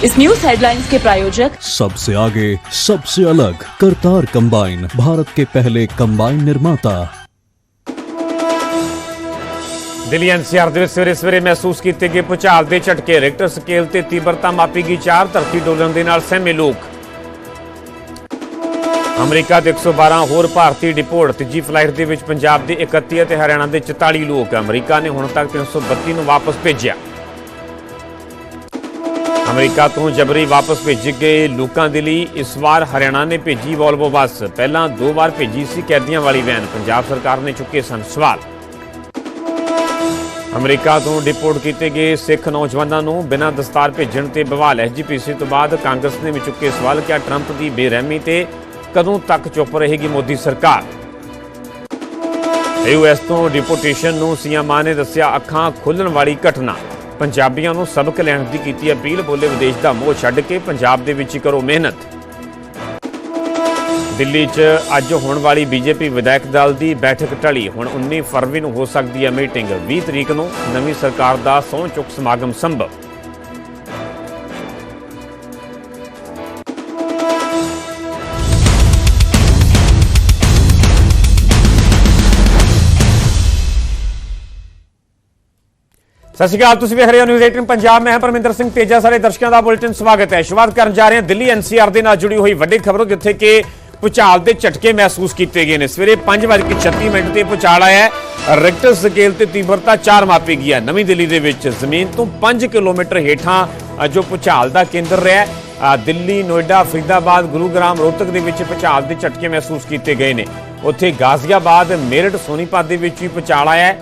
इस news headlines के प्रायोजक सबसे आगे सबसे अलग करतार कंबाइन भारत के पहले कंबाइन निर्माता ਦਿੱਲੀ ਐਨਸੀਆਰ ਦੇ ਵਿੱਚ ਸਵੇਰੇ ਸਵੇਰੇ ਮਹਿਸੂਸ ਕੀਤੇ ਗਏ ਭੁਚਾਲ ਦੇ ਝਟਕੇ ਰਿਕਟਰ ਸਕੇਲ ਤੇ ਤੀਬਰਤਾ ਮਾਪੀ ਗਈ 4 ਧਰਤੀ ਡੋਲਣ ਦੇ ਨਾਲ ਸਹਿਮੇ ਲੋਕ ਅਮਰੀਕਾ ਦੇ 112 ਹੋਰ ਭਾਰਤੀ ਡਿਪੋਰਟ ਤੀਜੀ ਫਲਾਈਟ ਦੇ ਵਿੱਚ ਪੰਜਾਬ ਦੇ 31 ਅਤੇ ਹਰਿਆਣਾ ਦੇ 44 ਲੋਕ ਅਮਰੀਕਾ ਨੇ ਹੁਣ ਤੱਕ 332 ਨੂੰ ਵਾਪਸ ਭੇਜਿਆ ਅਮਰੀਕਾ ਤੋਂ ਜਬਰੀ ਵਾਪਸ ਭੇਜੇ ਗਏ ਲੋਕਾਂ ਦੇ ਲਈ ਇਸ ਵਾਰ ਹਰਿਆਣਾ ਨੇ ਭੇਜੀ ਵੋਲਵੋ ਬੱਸ। ਪਹਿਲਾਂ ਦੋ ਵਾਰ ਭੇਜੀ ਸੀ ਕੈਦੀਆਂ ਵਾਲੀ ਵੈਨ, ਪੰਜਾਬ ਸਰਕਾਰ ਨੇ ਚੁੱਕੇ ਸਨ ਸਵਾਲ। ਅਮਰੀਕਾ ਤੋਂ ਡਿਪੋਰਟ ਕੀਤੇ ਗਏ ਸਿੱਖ ਨੌਜਵਾਨਾਂ ਨੂੰ ਬਿਨਾਂ ਦਸਤਾਰ ਭੇਜਣ ਤੇ ਬਵਾਲ ਐਸਜੀਪੀਸੀ ਤੋਂ ਬਾਅਦ ਕਾਂਗਰਸ ਨੇ ਵੀ ਚੁੱਕੇ ਸਵਾਲ ਕਿ ਟਰੰਪ ਦੀ ਬੇਰਹਿਮੀ ਤੇ ਕਦੋਂ ਤੱਕ ਚੁੱਪ ਰਹੇਗੀ ਮੋਦੀ ਸਰਕਾਰ? ਯੂਐਸ ਤੋਂ ਡਿਪੋਰਟੇਸ਼ਨ ਨੂੰ ਸੀਐਮ ਮਾਨ ਨੇ ਦੱਸਿਆ ਅੱਖਾਂ ਖੁੱਲਣ ਵਾਲੀ ਘਟਨਾ। ਪੰਜਾਬੀਆਂ ਨੂੰ ਸਬਕ ਲੈਣ ਦੀ ਕੀਤੀ ਅਪੀਲ, ਬੋਲੇ ਵਿਦੇਸ਼ ਦਾ ਮੋਹ ਛੱਡ ਕੇ ਪੰਜਾਬ ਦੇ ਵਿੱਚ ਹੀ ਕਰੋ ਮਿਹਨਤ। ਦਿੱਲੀ 'ਚ ਅੱਜ ਹੋਣ ਵਾਲੀ ਬੀਜੇਪੀ ਵਿਧਾਇਕ ਦਲ ਦੀ ਬੈਠਕ ਟਲੀ। ਹੁਣ 19 ਫਰਵਰੀ ਨੂੰ ਹੋ ਸਕਦੀ ਹੈ ਮੀਟਿੰਗ। 20 ਤਰੀਕ ਨੂੰ ਨਵੀਂ ਸਰਕਾਰ ਦਾ ਸਹੁੰ ਚੁੱਕ ਸਮਾਗਮ ਸੰਭਵ। ਸਤਿ ਸ਼੍ਰੀ ਅਕਾਲ, ਤੁਸੀਂ ਵੇਖ ਰਹੇ ਹੋ ਨਿਊਜ਼ 18 ਪੰਜਾਬ। ਮੈਂ ਹਾਂ ਪਰਮਿੰਦਰ ਸਿੰਘ ਤੇਜਾ, ਸਾਰੇ ਦਰਸ਼ਕਾਂ ਦਾ ਬੁਲੇਟਿਨ ਸਵਾਗਤ ਹੈ। ਸ਼ੁਰੂਆਤ ਕਰਨ ਜਾ ਰਹੇ ਹਾਂ ਦਿੱਲੀ ਐਨਸੀਆਰ ਦੇ ਨਾਲ ਜੁੜੀ ਹੋਈ ਵੱਡੀ ਖਬਰ, ਜਿੱਥੇ ਕਿ ਭੁਚਾਲ ਦੇ ਝਟਕੇ ਮਹਿਸੂਸ ਕੀਤੇ ਗਏ ਨੇ। ਸਵੇਰੇ 5:36 ਮਿੰਟ ਤੇ ਭੁਚਾਲ ਆਇਆ ਹੈ। ਸਕੇਲ ਤੇ ਤੀਬਰਤਾ 4 ਮਾਪੀ ਗਈ ਹੈ। ਨਵੀਂ ਦਿੱਲੀ ਦੇ ਵਿੱਚ ਜ਼ਮੀਨ ਤੋਂ 5 ਕਿਲੋਮੀਟਰ ਹੇਠਾਂ ਜੋ ਭੁਚਾਲ ਦਾ ਕੇਂਦਰ ਰਿਹਾ ਦਿੱਲੀ, ਨੋਇਡਾ, ਫਰੀਦਾਬਾਦ, ਗੁਰੂਗ੍ਰਾਮ, ਰੋਹਤਕ ਦੇ ਵਿੱਚ ਭੁਚਾਲ ਦੇ ਝਟਕੇ ਮਹਿਸੂਸ ਕੀਤੇ ਗਏ ਨੇ। ਉੱਥੇ ਗਾਜ਼ੀਆਬਾਦ, ਮੇਰਠ, ਸੋਨੀਪਤ ਦੇ ਵਿੱਚ ਵੀ ਭੁਚਾਲ ਆਇਆ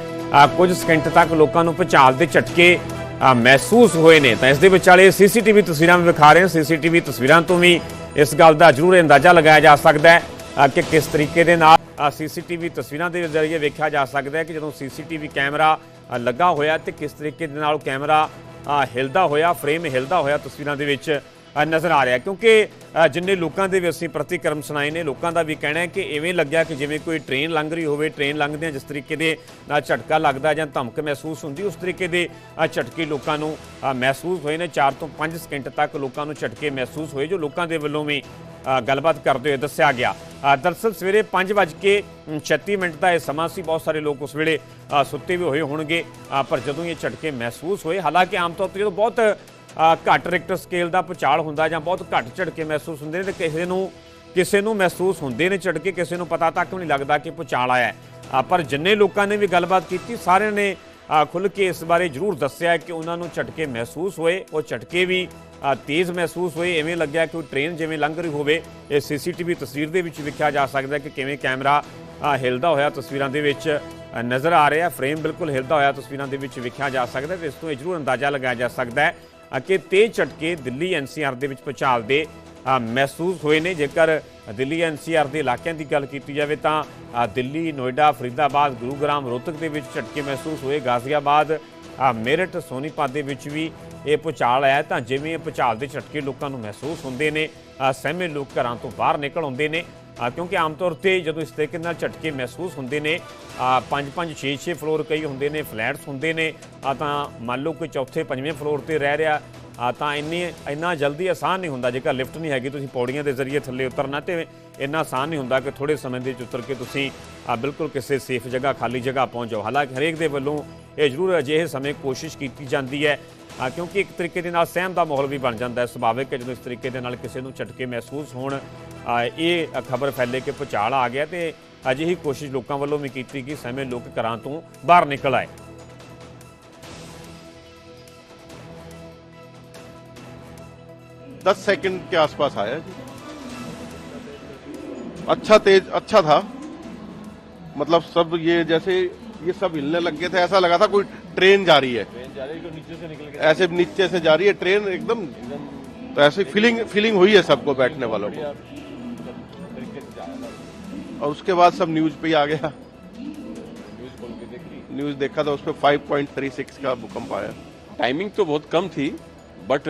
ਕੁਝ ਸਕਿੰਟ ਤੱਕ ਲੋਕਾਂ ਨੂੰ ਭੁਚਾਲ ਦੇ ਝਟਕੇ ਮਹਿਸੂਸ ਹੋਏ ਨੇ। ਤਾਂ ਇਸ ਦੇ ਵਿਚਾਲੇ ਸੀਸੀਟੀਵੀ ਤਸਵੀਰਾਂ ਵੀ ਵਿਖਾ ਰਹੇ ਹਾਂ। ਸੀਸੀਟੀਵੀ ਤਸਵੀਰਾਂ ਤੋਂ ਵੀ ਇਸ ਗੱਲ ਦਾ ਜ਼ਰੂਰ ਅੰਦਾਜ਼ਾ ਲਗਾਇਆ ਜਾ ਸਕਦਾ ਹੈ ਕਿ ਕਿਸ ਤਰੀਕੇ ਦੇ ਨਾਲ ਸੀਸੀਟੀਵੀ ਤਸਵੀਰਾਂ ਦੇ ਜ਼ਰੀਏ ਵੇਖਿਆ ਜਾ ਸਕਦਾ ਹੈ ਕਿ ਜਦੋਂ ਸੀਸੀਟੀਵੀ ਕੈਮਰਾ ਲੱਗਾ ਹੋਇਆ ਤੇ ਕਿਸ ਤਰੀਕੇ ਦੇ ਨਾਲ ਕੈਮਰਾ ਅ, ਹਿਲਦਾ ਹੋਇਆ ਫਰੇਮ ਹਿਲਦਾ ਹੋਇਆ ਤਸਵੀਰਾਂ ਦੇ ਵਿੱਚ ਨਜ਼ਰ ਆ ਰਿਹਾ ਕਿਉਂਕਿ ਜਿੰਨੇ ਲੋਕਾਂ ਦੇ ਵੀ ਅਸੀਂ ਪ੍ਰਤੀਕਰਮ ਸੁਣਾਏ ਨੇ ਲੋਕਾਂ ਦਾ ਵੀ ਕਹਿਣਾ ਹੈ ਕਿ ਇਵੇਂ ਲੱਗਿਆ ਕਿ ਜਿਵੇਂ ਕੋਈ ਟ੍ਰੇਨ ਲੰਘ ਰਹੀ ਹੋਵੇ ਟ੍ਰੇਨ ਲੰਘਦਿਆਂ ਜਿਸ ਤਰੀਕੇ ਦੇ ਨਾਲ ਝਟਕਾ ਲੱਗਦਾ ਜਾਂ ਧਮਕ ਮਹਿਸੂਸ ਹੁੰਦੀ ਉਸ ਤਰੀਕੇ ਦੇ ਝਟਕੇ ਲੋਕਾਂ ਨੂੰ ਮਹਿਸੂਸ ਹੋਏ ਨੇ। 4 ਤੋਂ 5 ਸਕਿੰਟ ਤੱਕ ਲੋਕਾਂ ਨੂੰ ਝਟਕੇ ਮਹਿਸੂਸ ਹੋਏ ਜੋ ਲੋਕਾਂ ਦੇ ਵੱਲੋਂ ਵੀ ਗੱਲਬਾਤ ਕਰਦੇ ਹੋਏ ਦੱਸਿਆ ਗਿਆ। ਅ, ਦਰਅਸਲ ਸਵੇਰੇ 5:36 ਮਿੰਟ ਦਾ ਇਹ ਸਮਾਂ ਸੀ। ਬਹੁਤ ਸਾਰੇ ਲੋਕ ਉਸ ਵੇਲੇ ਸੁੱਤੇ ਵੀ ਹੋਏ ਹੋਣਗੇ। ਪਰ ਜਦੋਂ ਇਹ ਝਟਕੇ ਮਹਿਸੂਸ ਹੋਏ ਹਾਲਾਂਕਿ ਆਮ ਤੌਰ ਤੇ ਜਦੋਂ ਬਹੁਤ ਘੱਟ ਰਿਕਟਰ ਸਕੇਲ ਦਾ ਭੁਚਾਲ ਹੁੰਦਾ ਜਾਂ ਬਹੁਤ ਘੱਟ ਝਟਕੇ ਮਹਿਸੂਸ ਹੁੰਦੇ ਨੇ ਤੇ ਕਿਸੇ ਨੂੰ ਕਿਸੇ ਨੂੰ ਮਹਿਸੂਸ ਹੁੰਦੇ ਨੇ ਝਟਕੇ ਕਿਸੇ ਨੂੰ ਪਤਾ ਤੱਕ ਨਹੀਂ ਲੱਗਦਾ ਕਿ ਭੁਚਾਲ ਆਇਆ ਪਰ ਜਿੰਨੇ ਲੋਕਾਂ ਨੇ ਵੀ ਗੱਲਬਾਤ ਕੀਤੀ ਸਾਰਿਆਂ ਨੇ ਅ, ਖੁੱਲ੍ਹ ਕੇ ਇਸ ਬਾਰੇ ਜ਼ਰੂਰ ਦੱਸਿਆ ਕਿ ਉਹਨਾਂ ਨੂੰ ਝਟਕੇ ਮਹਿਸੂਸ ਹੋਏ ਉਹ ਝਟਕੇ ਵੀ ਤੇਜ਼ ਮਹਿਸੂਸ ਹੋਏ ਐਵੇਂ ਲੱਗਿਆ ਕਿ ਉਹ ਟ੍ਰੇਨ ਜਿਵੇਂ ਲੰਘ ਰਹੀ ਹੋਵੇ ਇਹ ਸੀਸੀਟੀਵੀ ਤਸਵੀਰ ਦੇ ਵਿੱਚ ਵੇਖਿਆ ਜਾ ਸਕਦਾ ਕਿ ਕਿਵੇਂ ਕੈਮਰਾ ਹਿਲਦਾ ਹੋਇਆ ਤਸਵੀਰਾਂ ਦੇ ਵਿੱਚ ਨਜ਼ਰ ਆ ਰਿਹਾ ਫਰੇਮ ਬਿਲਕੁਲ ਹਿਲਦਾ ਹੋਇਆ ਤਸਵੀਰਾਂ ਦੇ ਵਿੱਚ ਵੇਖਿਆ ਜਾ ਸਕਦਾ ਹੈ ਤੇ ਇਸ ਤੋਂ ਇਹ ਜ਼ਰੂਰ ਅੰਦਾਜ਼ਾ ਲਗਾਇਆ ਜਾ ਸਕਦਾ ਹੈ ਕਿ ਤੇਜ਼ ਝਟਕੇ ਦਿੱਲੀ ਐਨਸੀਆਰ ਦੇ ਵਿੱਚ ਭੁਚਾਲ ਦੇ ਮਹਿਸੂਸ ਹੋਏ ਨੇ। ਜੇਕਰ ਦਿੱਲੀ ਐਨਸੀਆਰ ਦੇ ਇਲਾਕਿਆਂ ਦੀ ਗੱਲ ਕੀਤੀ ਜਾਵੇ ਤਾਂ ਦਿੱਲੀ, ਨੋਇਡਾ, ਫਰੀਦਾਬਾਦ, ਗੁਰੂਗ੍ਰਾਮ, ਰੋਹਤਕ ਦੇ ਵਿੱਚ ਝਟਕੇ ਮਹਿਸੂਸ ਹੋਏ। ਗਾਜ਼ੀਆਬਾਦ ਮੇਰਠ, ਸੋਨੀਪਤ ਦੇ ਵਿੱਚ ਵੀ ਇਹ ਭੁਚਾਲ ਆਇਆ ਤਾਂ ਜਿਵੇਂ ਇਹ ਭੁਚਾਲ ਦੇ ਝਟਕੇ ਲੋਕਾਂ ਨੂੰ ਮਹਿਸੂਸ ਹੁੰਦੇ ਨੇ ਸਹਿਮੇ ਲੋਕ ਘਰਾਂ ਤੋਂ ਬਾਹਰ ਨਿਕਲ ਆਉਂਦੇ ਨੇ। ਕਿਉਂਕਿ ਆਮ ਤੌਰ ਤੇ ਜਦੋਂ ਇਸ ਤਰੀਕੇ ਨਾਲ ਝਟਕੇ ਮਹਿਸੂਸ ਹੁੰਦੇ ਨੇ 5-5 6-6 ਫਲੋਰ ਕਈ ਹੁੰਦੇ ਨੇ ਫਲੈਟਸ ਹੁੰਦੇ ਨੇ, ਆ, ਤਾਂ ਮੰਨ ਲਓ ਕੋਈ ਚੌਥੇ, ਪੰਜਵੇਂ ਫਲੋਰ ਤੇ ਰਹਿ ਰਿਹਾ, ਆ, ਤਾਂ ਇੰਨੀ, ਇੰਨਾ ਜਲਦੀ ਆਸਾਨ ਨਹੀਂ ਹੁੰਦਾ, ਜੇਕਰ ਲਿਫਟ ਨਹੀਂ ਹੈਗੀ, ਤੁਸੀਂ ਪੌੜੀਆਂ ਦੇ ਜ਼ਰੀਏ ਥੱਲੇ ਉਤਰਨਾ, ਤੇ ਇੰਨਾ ਆਸਾਨ ਨਹੀਂ ਹੁੰਦਾ ਕਿ ਥੋੜੇ ਸਮੇਂ ਦੇ ਵਿੱਚ ਉਤਰ ਕੇ ਤੁਸੀਂ ਬਿਲਕੁਲ ਕਿਸੇ ਸੇਫ ਜਗ੍ਹਾ, ਖਾਲੀ ਜਗ੍ਹਾ ਪਹੁੰਚ ਜਾਓ। ਹਾਲਾਂਕਿ ਹਰੇਕ ਦੇ ਵੱਲੋਂ ਇਹ ਜ਼ਰੂਰ ਅਜਿਹੇ ਸਮੇਂ ਕੋਸ਼ਿਸ਼ ਕੀਤੀ ਜਾਂਦੀ ਹੈ ਆ ਕਿਉਂਕਿ ਇੱਕ ਤਰੀਕੇ ਦੇ ਨਾਲ ਸਹਿਮ ਦਾ ਮਾਹੌਲ ਵੀ ਬਣ ਜਾਂਦਾ ਹੈ ਸੁਭਾਵਿਕ ਹੈ ਜਦੋਂ ਇਸ ਤਰੀਕੇ ਦੇ ਨਾਲ ਕਿਸੇ ਨੂੰ ਝਟਕੇ ਮਹਿਸੂਸ ਹੋਣ ਆ, ਇਹ ਖਬਰ ਫੈਲੇ ਕਿ ਭੁਚਾਲ ਆ ਗਿਆ ਤੇ ਅਜਿਹੀ ਕੋਸ਼ਿਸ਼ ਲੋਕਾਂ ਵੱਲੋਂ ਵੀ ਕੀਤੀ ਕਿ ਸਹਿਮੇ ਲੋਕ ਘਰਾਂ ਤੋਂ ਬਾਹਰ ਨਿਕਲ ਆਏ दस सेकंड के आसपास आया जी अच्छा तेज अच्छा था मतलब सब ये जैसे ये सब हिलने लग गए थे ऐसा लगा था कोई ट्रेन जा रही है। ऐसे नीचे से जा रही है ट्रेन एकदम तो ऐसी फीलिंग फीलिंग हुई है सबको बैठने वालों को। और उसके बाद सब न्यूज़ पे ही आ गया। न्यूज़ देखा था उस पर 5.36 का भूकंप आया। टाइमिंग तो बहुत कम थी बट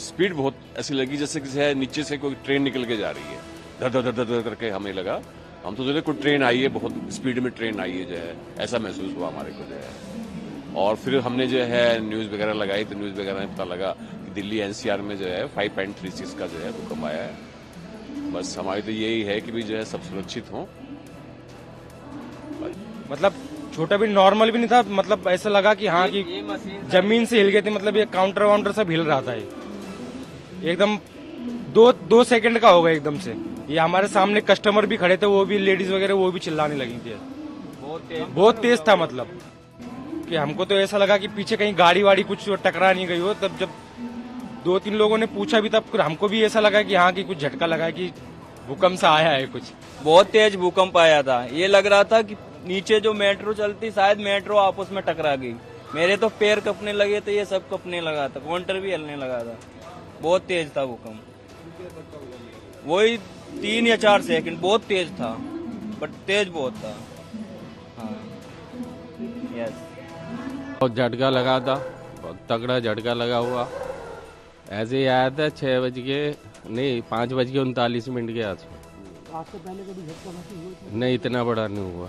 स्पीड बहुत ऐसी लगी जैसे किसी है नीचे से कोई ट्रेन निकल के जा रही है। धर धर धर धर करके हमें लगा। हम तो सोचे कोई ट्रेन आई है बहुत स्पीड में ट्रेन आई है जो है ऐसा महसूस हुआ हमारे को जो है। और फिर हमने जो है न्यूज़ वगैरह लगाई तो न्यूज़ वगैरह में पता लगा कि दिल्ली एनसीआर में जो है फाइव पॉइंट थ्री सिक्स का जो है भूकंप आया है। बस हमारी तो यही है कि भी जो है सब सुरक्षित हों। मतलब छोटा भी नॉर्मल भी नहीं था मतलब ऐसा लगा कि हाँ कि ज़मीन से हिल गए थे मतलब ये काउंटर वाउंटर सब हिल रहा था एकदम दो दो सेकंड का होगा एकदम से। ये हमारे सामने कस्टमर भी खड़े थे, वो भी लेडीज़ वगैरह, वो भी चिल्लाने लगी थी। बहुत तेज था मतलब। कि हमको तो ऐसा लगा कि पीछे कहीं गाड़ी वाड़ी कुछ टकरा नहीं गई हो। तब जब दो तीन लोगों ने पूछा भी, तब हमको भी ऐसा लगा कि हाँ कि कुछ झटका लगा कि भूकंप सा आया है कुछ। बहुत तेज भूकंप आया था। ये लग रहा था कि नीचे जो मेट्रो चलती, शायद मेट्रो आपस में टकरा गई। मेरे तो पैर कपने लगे थे, ये सब कपने लगा था। काउंटर भी हलने लगा था। बहुत तेज था भूकंप। वही तीन या चार सेकंड बहुत तेज था बट तेज बहुत था। हाँ। यस बहुत झटका लगा था बहुत तगड़ा झटका लगा हुआ। ऐसे ही आया था छः बज के नहीं पाँच बज के उनतालीस मिनट के आसपास। नहीं इतना बड़ा नहीं हुआ।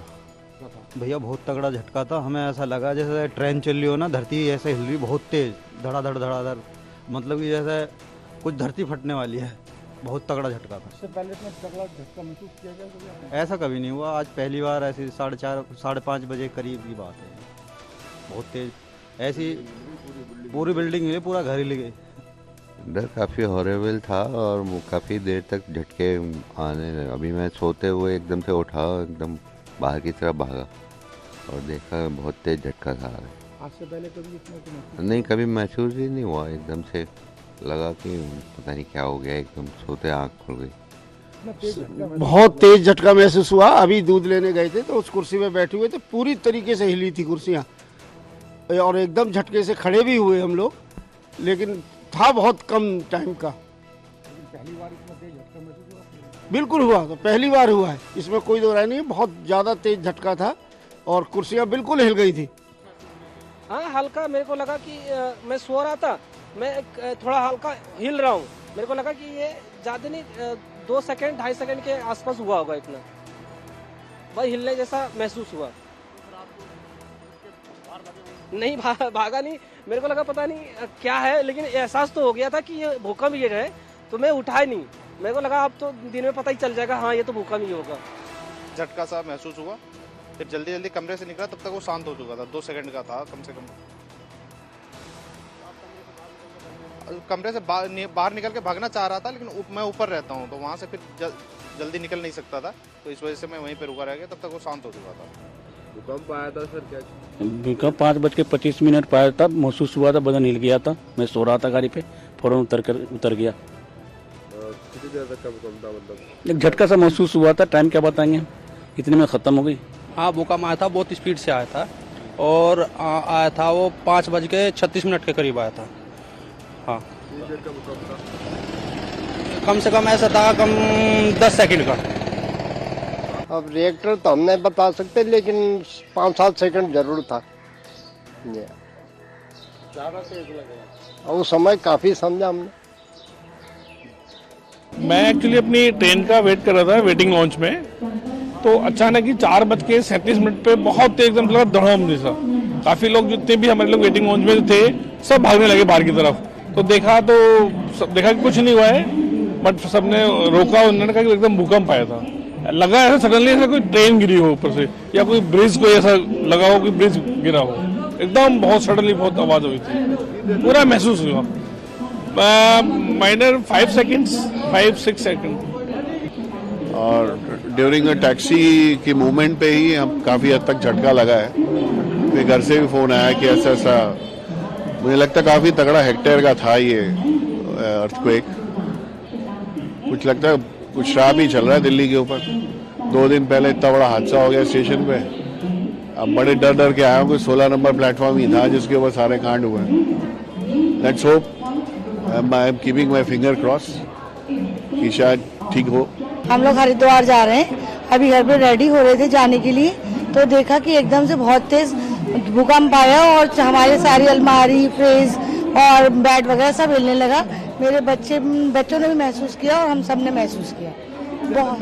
भैया बहुत तगड़ा झटका था। हमें ऐसा लगा जैसे ट्रेन चल रही हो ना धरती ऐसे हिल रही बहुत तेज धड़ाधड़ धड़ाधड़। मतलब कि जैसे कुछ धरती फटने वाली है। बहुत तगड़ा झटका था। इससे पहले इतना तगड़ा झटका महसूस किया गया ऐसा कभी नहीं हुआ। आज पहली बार ऐसी साढ़े चार साढ़े पाँच बजे करीब की बात है। बहुत तेज। ऐसी पूरी बिल्डिंग हिली पूरा घर हिल गई डर काफ़ी हॉरेबल था और काफ़ी देर तक झटके आने लगे। अभी मैं सोते हुए एकदम से उठा एकदम बाहर की तरफ़ भागा और देखा बहुत तेज झटका था। आज से पहले कभी इतना नहीं कभी महसूस ही नहीं हुआ। एकदम से लगा कि पता नहीं क्या हो गया एकदम सोते आँख खुल गई। बहुत तेज झटका महसूस हुआ। अभी दूध लेने गए थे तो उस कुर्सी में बैठे हुए थे पूरी तरीके से हिली थी कुर्सियाँ। और एकदम झटके से खड़े भी हुए हम लोग लेकिन था बहुत कम टाइम का। बिल्कुल हुआ तो पहली बार हुआ है। इसमें कोई दो राय नहीं बहुत ज़्यादा तेज झटका था और कुर्सियाँ बिल्कुल हिल गई थी। हाँ हल्का मेरे को लगा कि अ, मैं सो रहा था। मैं थोड़ा हल्का हिल रहा हूँ। मेरे को लगा कि ये ज़्यादा नहीं दो सेकंड ढाई सेकंड के आसपास हुआ होगा इतना। बस हिलने जैसा महसूस हुआ। नहीं भा, भागा नहीं। मेरे को लगा पता नहीं क्या है लेकिन एहसास तो हो गया था कि ये भूकंप ये है तो मैं उठा ही नहीं। मेरे को लगा अब तो दिन में पता ही चल जाएगा हाँ ये तो भूकंप ही होगा। झटका सा महसूस हुआ। फिर जल्दी जल्दी कमरे से निकला तब तक वो शांत हो चुका था। दो सेकंड का था कम से कम। कमरे से बाहर नि- बाहर निकल के भागना चाह रहा था लेकिन ऊप- मैं ऊपर रहता हूँ तो वहाँ से फिर जल, जल्दी निकल नहीं सकता था तो इस वजह से मैं वहीं पर रुका रह गया तब तक वो शांत हो चुका था। भूकंप आया था सर क्या? भूकंप पाँच बज के पच्चीस मिनट पाया था महसूस हुआ था बदन हिल गया था मैं सो रहा था गाड़ी पे फ़ौरन उतर कर उतर गया। कितनी देर तक का भूकंप था मतलब? एक झटका सा महसूस हुआ था टाइम क्या बताएँगे इतने में ख़त्म हो गई। हाँ भूकंप आया था बहुत स्पीड से आया था और आया था वो पाँच बज के छत्तीस मिनट के करीब आया था। हाँ। कम से कम ऐसा था कम दस सेकंड का। अब रिएक्टर तो हम नहीं बता सकते लेकिन पाँच सात सेकंड ज़रूर था। और उस समय काफ़ी समझा हमने। मैं एक्चुअली अपनी ट्रेन का वेट कर रहा था वेटिंग लॉन्च में। तो अचानक ही चार बज के सैंतीस मिनट पे बहुत तेज एकदम लगा धड़म जैसा काफ़ी लोग जितने भी हमारे लोग वेटिंग लॉन्च में थे सब भागने लगे बाहर की तरफ़। तो देखा तो देखा कि कुछ नहीं हुआ है बट सबने रोका, उन्होंने कहा कि एकदम भूकंप आया था। लगा ऐसा सडनली ऐसा कोई ट्रेन गिरी हो ऊपर से, या कोई ब्रिज कोई ऐसा लगा हो कि ब्रिज गिरा हो। एकदम बहुत सडनली बहुत आवाज़ हुई थी। पूरा महसूस हुआ। Minor five seconds five six second और ड्यूरिंग अ टैक्सी की मूवमेंट पे ही हम काफ़ी हद तक झटका लगा है। घर से भी फ़ोन आया कि ऐसा ऐसा मुझे लगता काफ़ी तगड़ा हेक्टेयर का था ये अर्थक्वेक कुछ लगता है, कुछ शराब ही चल रहा है दिल्ली के ऊपर। दो दिन पहले इतना बड़ा हादसा हो गया स्टेशन पे। अब बड़े डर डर के आया हूँ कि सोलह नंबर प्लेटफॉर्म ही था जिसके ऊपर सारे कांड हुए। Let's hope I am keeping my finger cross कि शायद ठीक हो। हम लोग हरिद्वार जा रहे हैं। अभी घर पे रेडी हो रहे थे जाने के लिए तो देखा कि एकदम से बहुत तेज भूकंप आया और हमारे सारी अलमारी, फ्रिज और बेड वगैरह सब हिलने लगा। मेरे बच्चे, बच्चों ने भी महसूस किया और हम सबने महसूस किया। बहुत।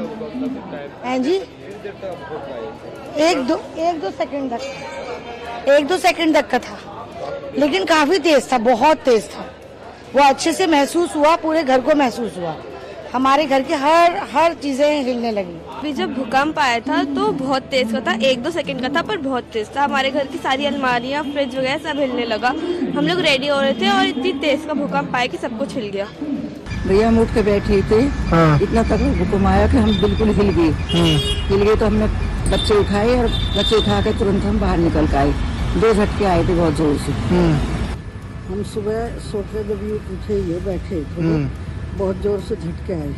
हैं जी? एक दो एक दो सेकंड तक। एक दो सेकंड तक का था। लेकिन काफ़ी तेज था, बहुत तेज था। वो अच्छे से महसूस हुआ, पूरे घर को महसूस हुआ। हमारे घर की हर हर चीज़ें हिलने लगी। अभी जब भूकंप आया था तो बहुत तेज का था। एक दो सेकंड का था पर बहुत तेज था। हमारे घर की सारी अलमारियाँ फ्रिज वगैरह सब हिलने लगा। हम लोग रेडी हो रहे थे और इतनी तेज का भूकंप आया कि सब कुछ हिल गया। भैया हम उठ के बैठे थे। हाँ। इतना तक भूकंप आया कि हम बिल्कुल हिल गए। हिल गए तो हमने बच्चे उठाए और बच्चे उठा के तुरंत हम बाहर निकल के आए। दो झटके आए थे बहुत ज़ोर से। हम सुबह सोते जब ये उठे ये बैठे तो बहुत ज़ोर से झटके आए।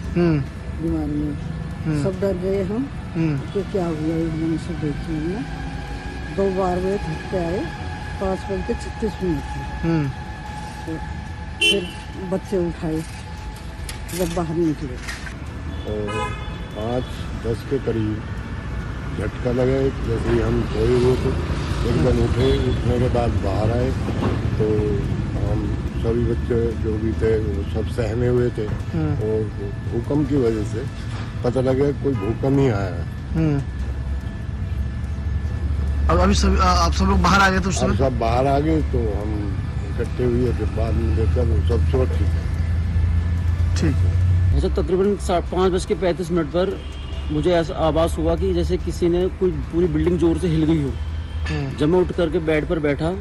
दिमाग में। सब डर गए हम। कि क्या हुआ ये हमने सब देखी हमने दो बार वे झटके आए। पाँच बज के छत्तीस मिनट में तो फिर बच्चे उठाए। जब बाहर निकले। और पाँच दस के करीब झटका लगा जैसे हम सोए हुए थे। एकदम उठे उठने के बाद बाहर आए। तो हम सभी बच्चे जो भी थे वो सब सहमे हुए थे। और भूकंप की वजह से पता लगा कोई भूकंप ही आया। है अब अभी सब आप सब लोग बाहर आ गए तो समय सब बाहर आ गए तो हम इकट्ठे हुए फिर बाद में देखा तो सब सुरक्षित है। ठीक। ऐसा तकरीबन सा- पाँच बज के पैंतीस मिनट पर मुझे ऐसा आवाज़ हुआ कि जैसे किसी ने कोई पूरी बिल्डिंग ज़ोर से हिल गई हो। जब मैं उठ करके बेड पर बैठा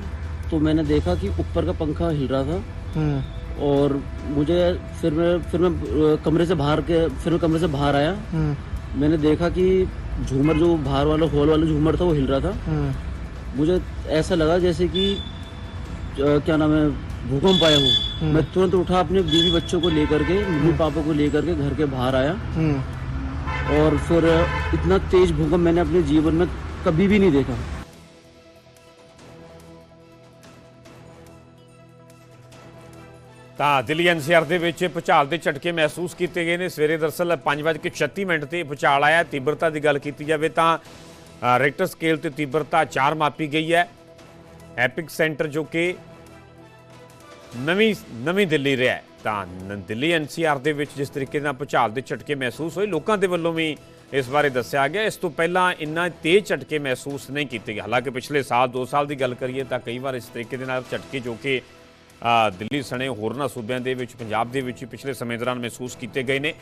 तो मैंने देखा कि ऊपर का पंखा हिल रहा था। और मुझे फिर मैं फिर मैं कमरे से बाहर के फिर मैं कमरे से बाहर आया। मैंने देखा कि झूमर जो बाहर वाला हॉल वाला झूमर था वो हिल रहा था। मुझे ऐसा लगा जैसे कि क्या नाम है भूकंप आया हो। मैं तुरंत उठा अपने बीवी बच्चों को लेकर के मम्मी पापा को लेकर के घर के बाहर आया। और फिर इतना तेज भूकंप मैंने अपने जीवन में कभी भी नहीं देखा। ਤਾਂ ਦਿੱਲੀ ਐਨਸੀਆਰ ਦੇ ਵਿੱਚ ਭੁਚਾਲ ਦੇ ਝਟਕੇ ਮਹਿਸੂਸ ਕੀਤੇ ਗਏ ਨੇ। ਸਵੇਰੇ ਦਰਅਸਲ 5:36 ਮਿੰਟ ਤੇ ਭੁਚਾਲ ਆਇਆ। ਤੀਬਰਤਾ ਦੀ ਗੱਲ ਕੀਤੀ ਜਾਵੇ ਤਾਂ ਅ, ਰਿਕਟਰ ਸਕੇਲ ਤੇ ਤੀਬਰਤਾ 4 ਮਾਪੀ ਗਈ ਹੈ। ਐਪਿਕ ਸੈਂਟਰ ਜੋ ਕਿ ਨਵੀਂ ਨਵੀਂ ਦਿੱਲੀ ਰਿਹਾ ਹੈ। ਤਾਂ ਨ- ਦਿੱਲੀ ਐਨਸੀਆਰ ਦੇ ਵਿੱਚ ਜਿਸ ਤਰੀਕੇ ਨਾਲ ਭੁਚਾਲ ਦੇ ਝਟਕੇ ਮਹਿਸੂਸ ਹੋਏ ਲੋਕਾਂ ਦੇ ਵੱਲੋਂ ਵੀ ਇਸ ਬਾਰੇ ਦੱਸਿਆ ਗਿਆ। ਇਸ ਤੋਂ ਪਹਿਲਾਂ ਇੰਨਾ ਤੇਜ਼ ਝਟਕੇ ਮਹਿਸੂਸ ਨਹੀਂ ਕੀਤੇ ਗਏ। ਹਾਲਾਂਕਿ ਪਿਛਲੇ ਸਾਲ 2 ਸਾਲ ਦੀ ਗੱਲ ਕਰੀਏ ਤਾਂ ਕਈ ਵਾਰ ਇਸ ਤਰੀਕੇ ਦੇ ਨਾਲ ਝਟਕੇ ਜੋ ਕਿ ਅ, ਦਿੱਲੀ ਸਣੇ ਹੋਰਨਾਂ ਸੂਬਿਆਂ ਦੇ ਵਿੱਚ ਪੰਜਾਬ ਦੇ ਵਿੱਚ ਪਿਛਲੇ ਸਮੇਂ ਦੌਰਾਨ ਮਹਿਸੂਸ ਕੀਤੇ ਗਏ ਨੇ।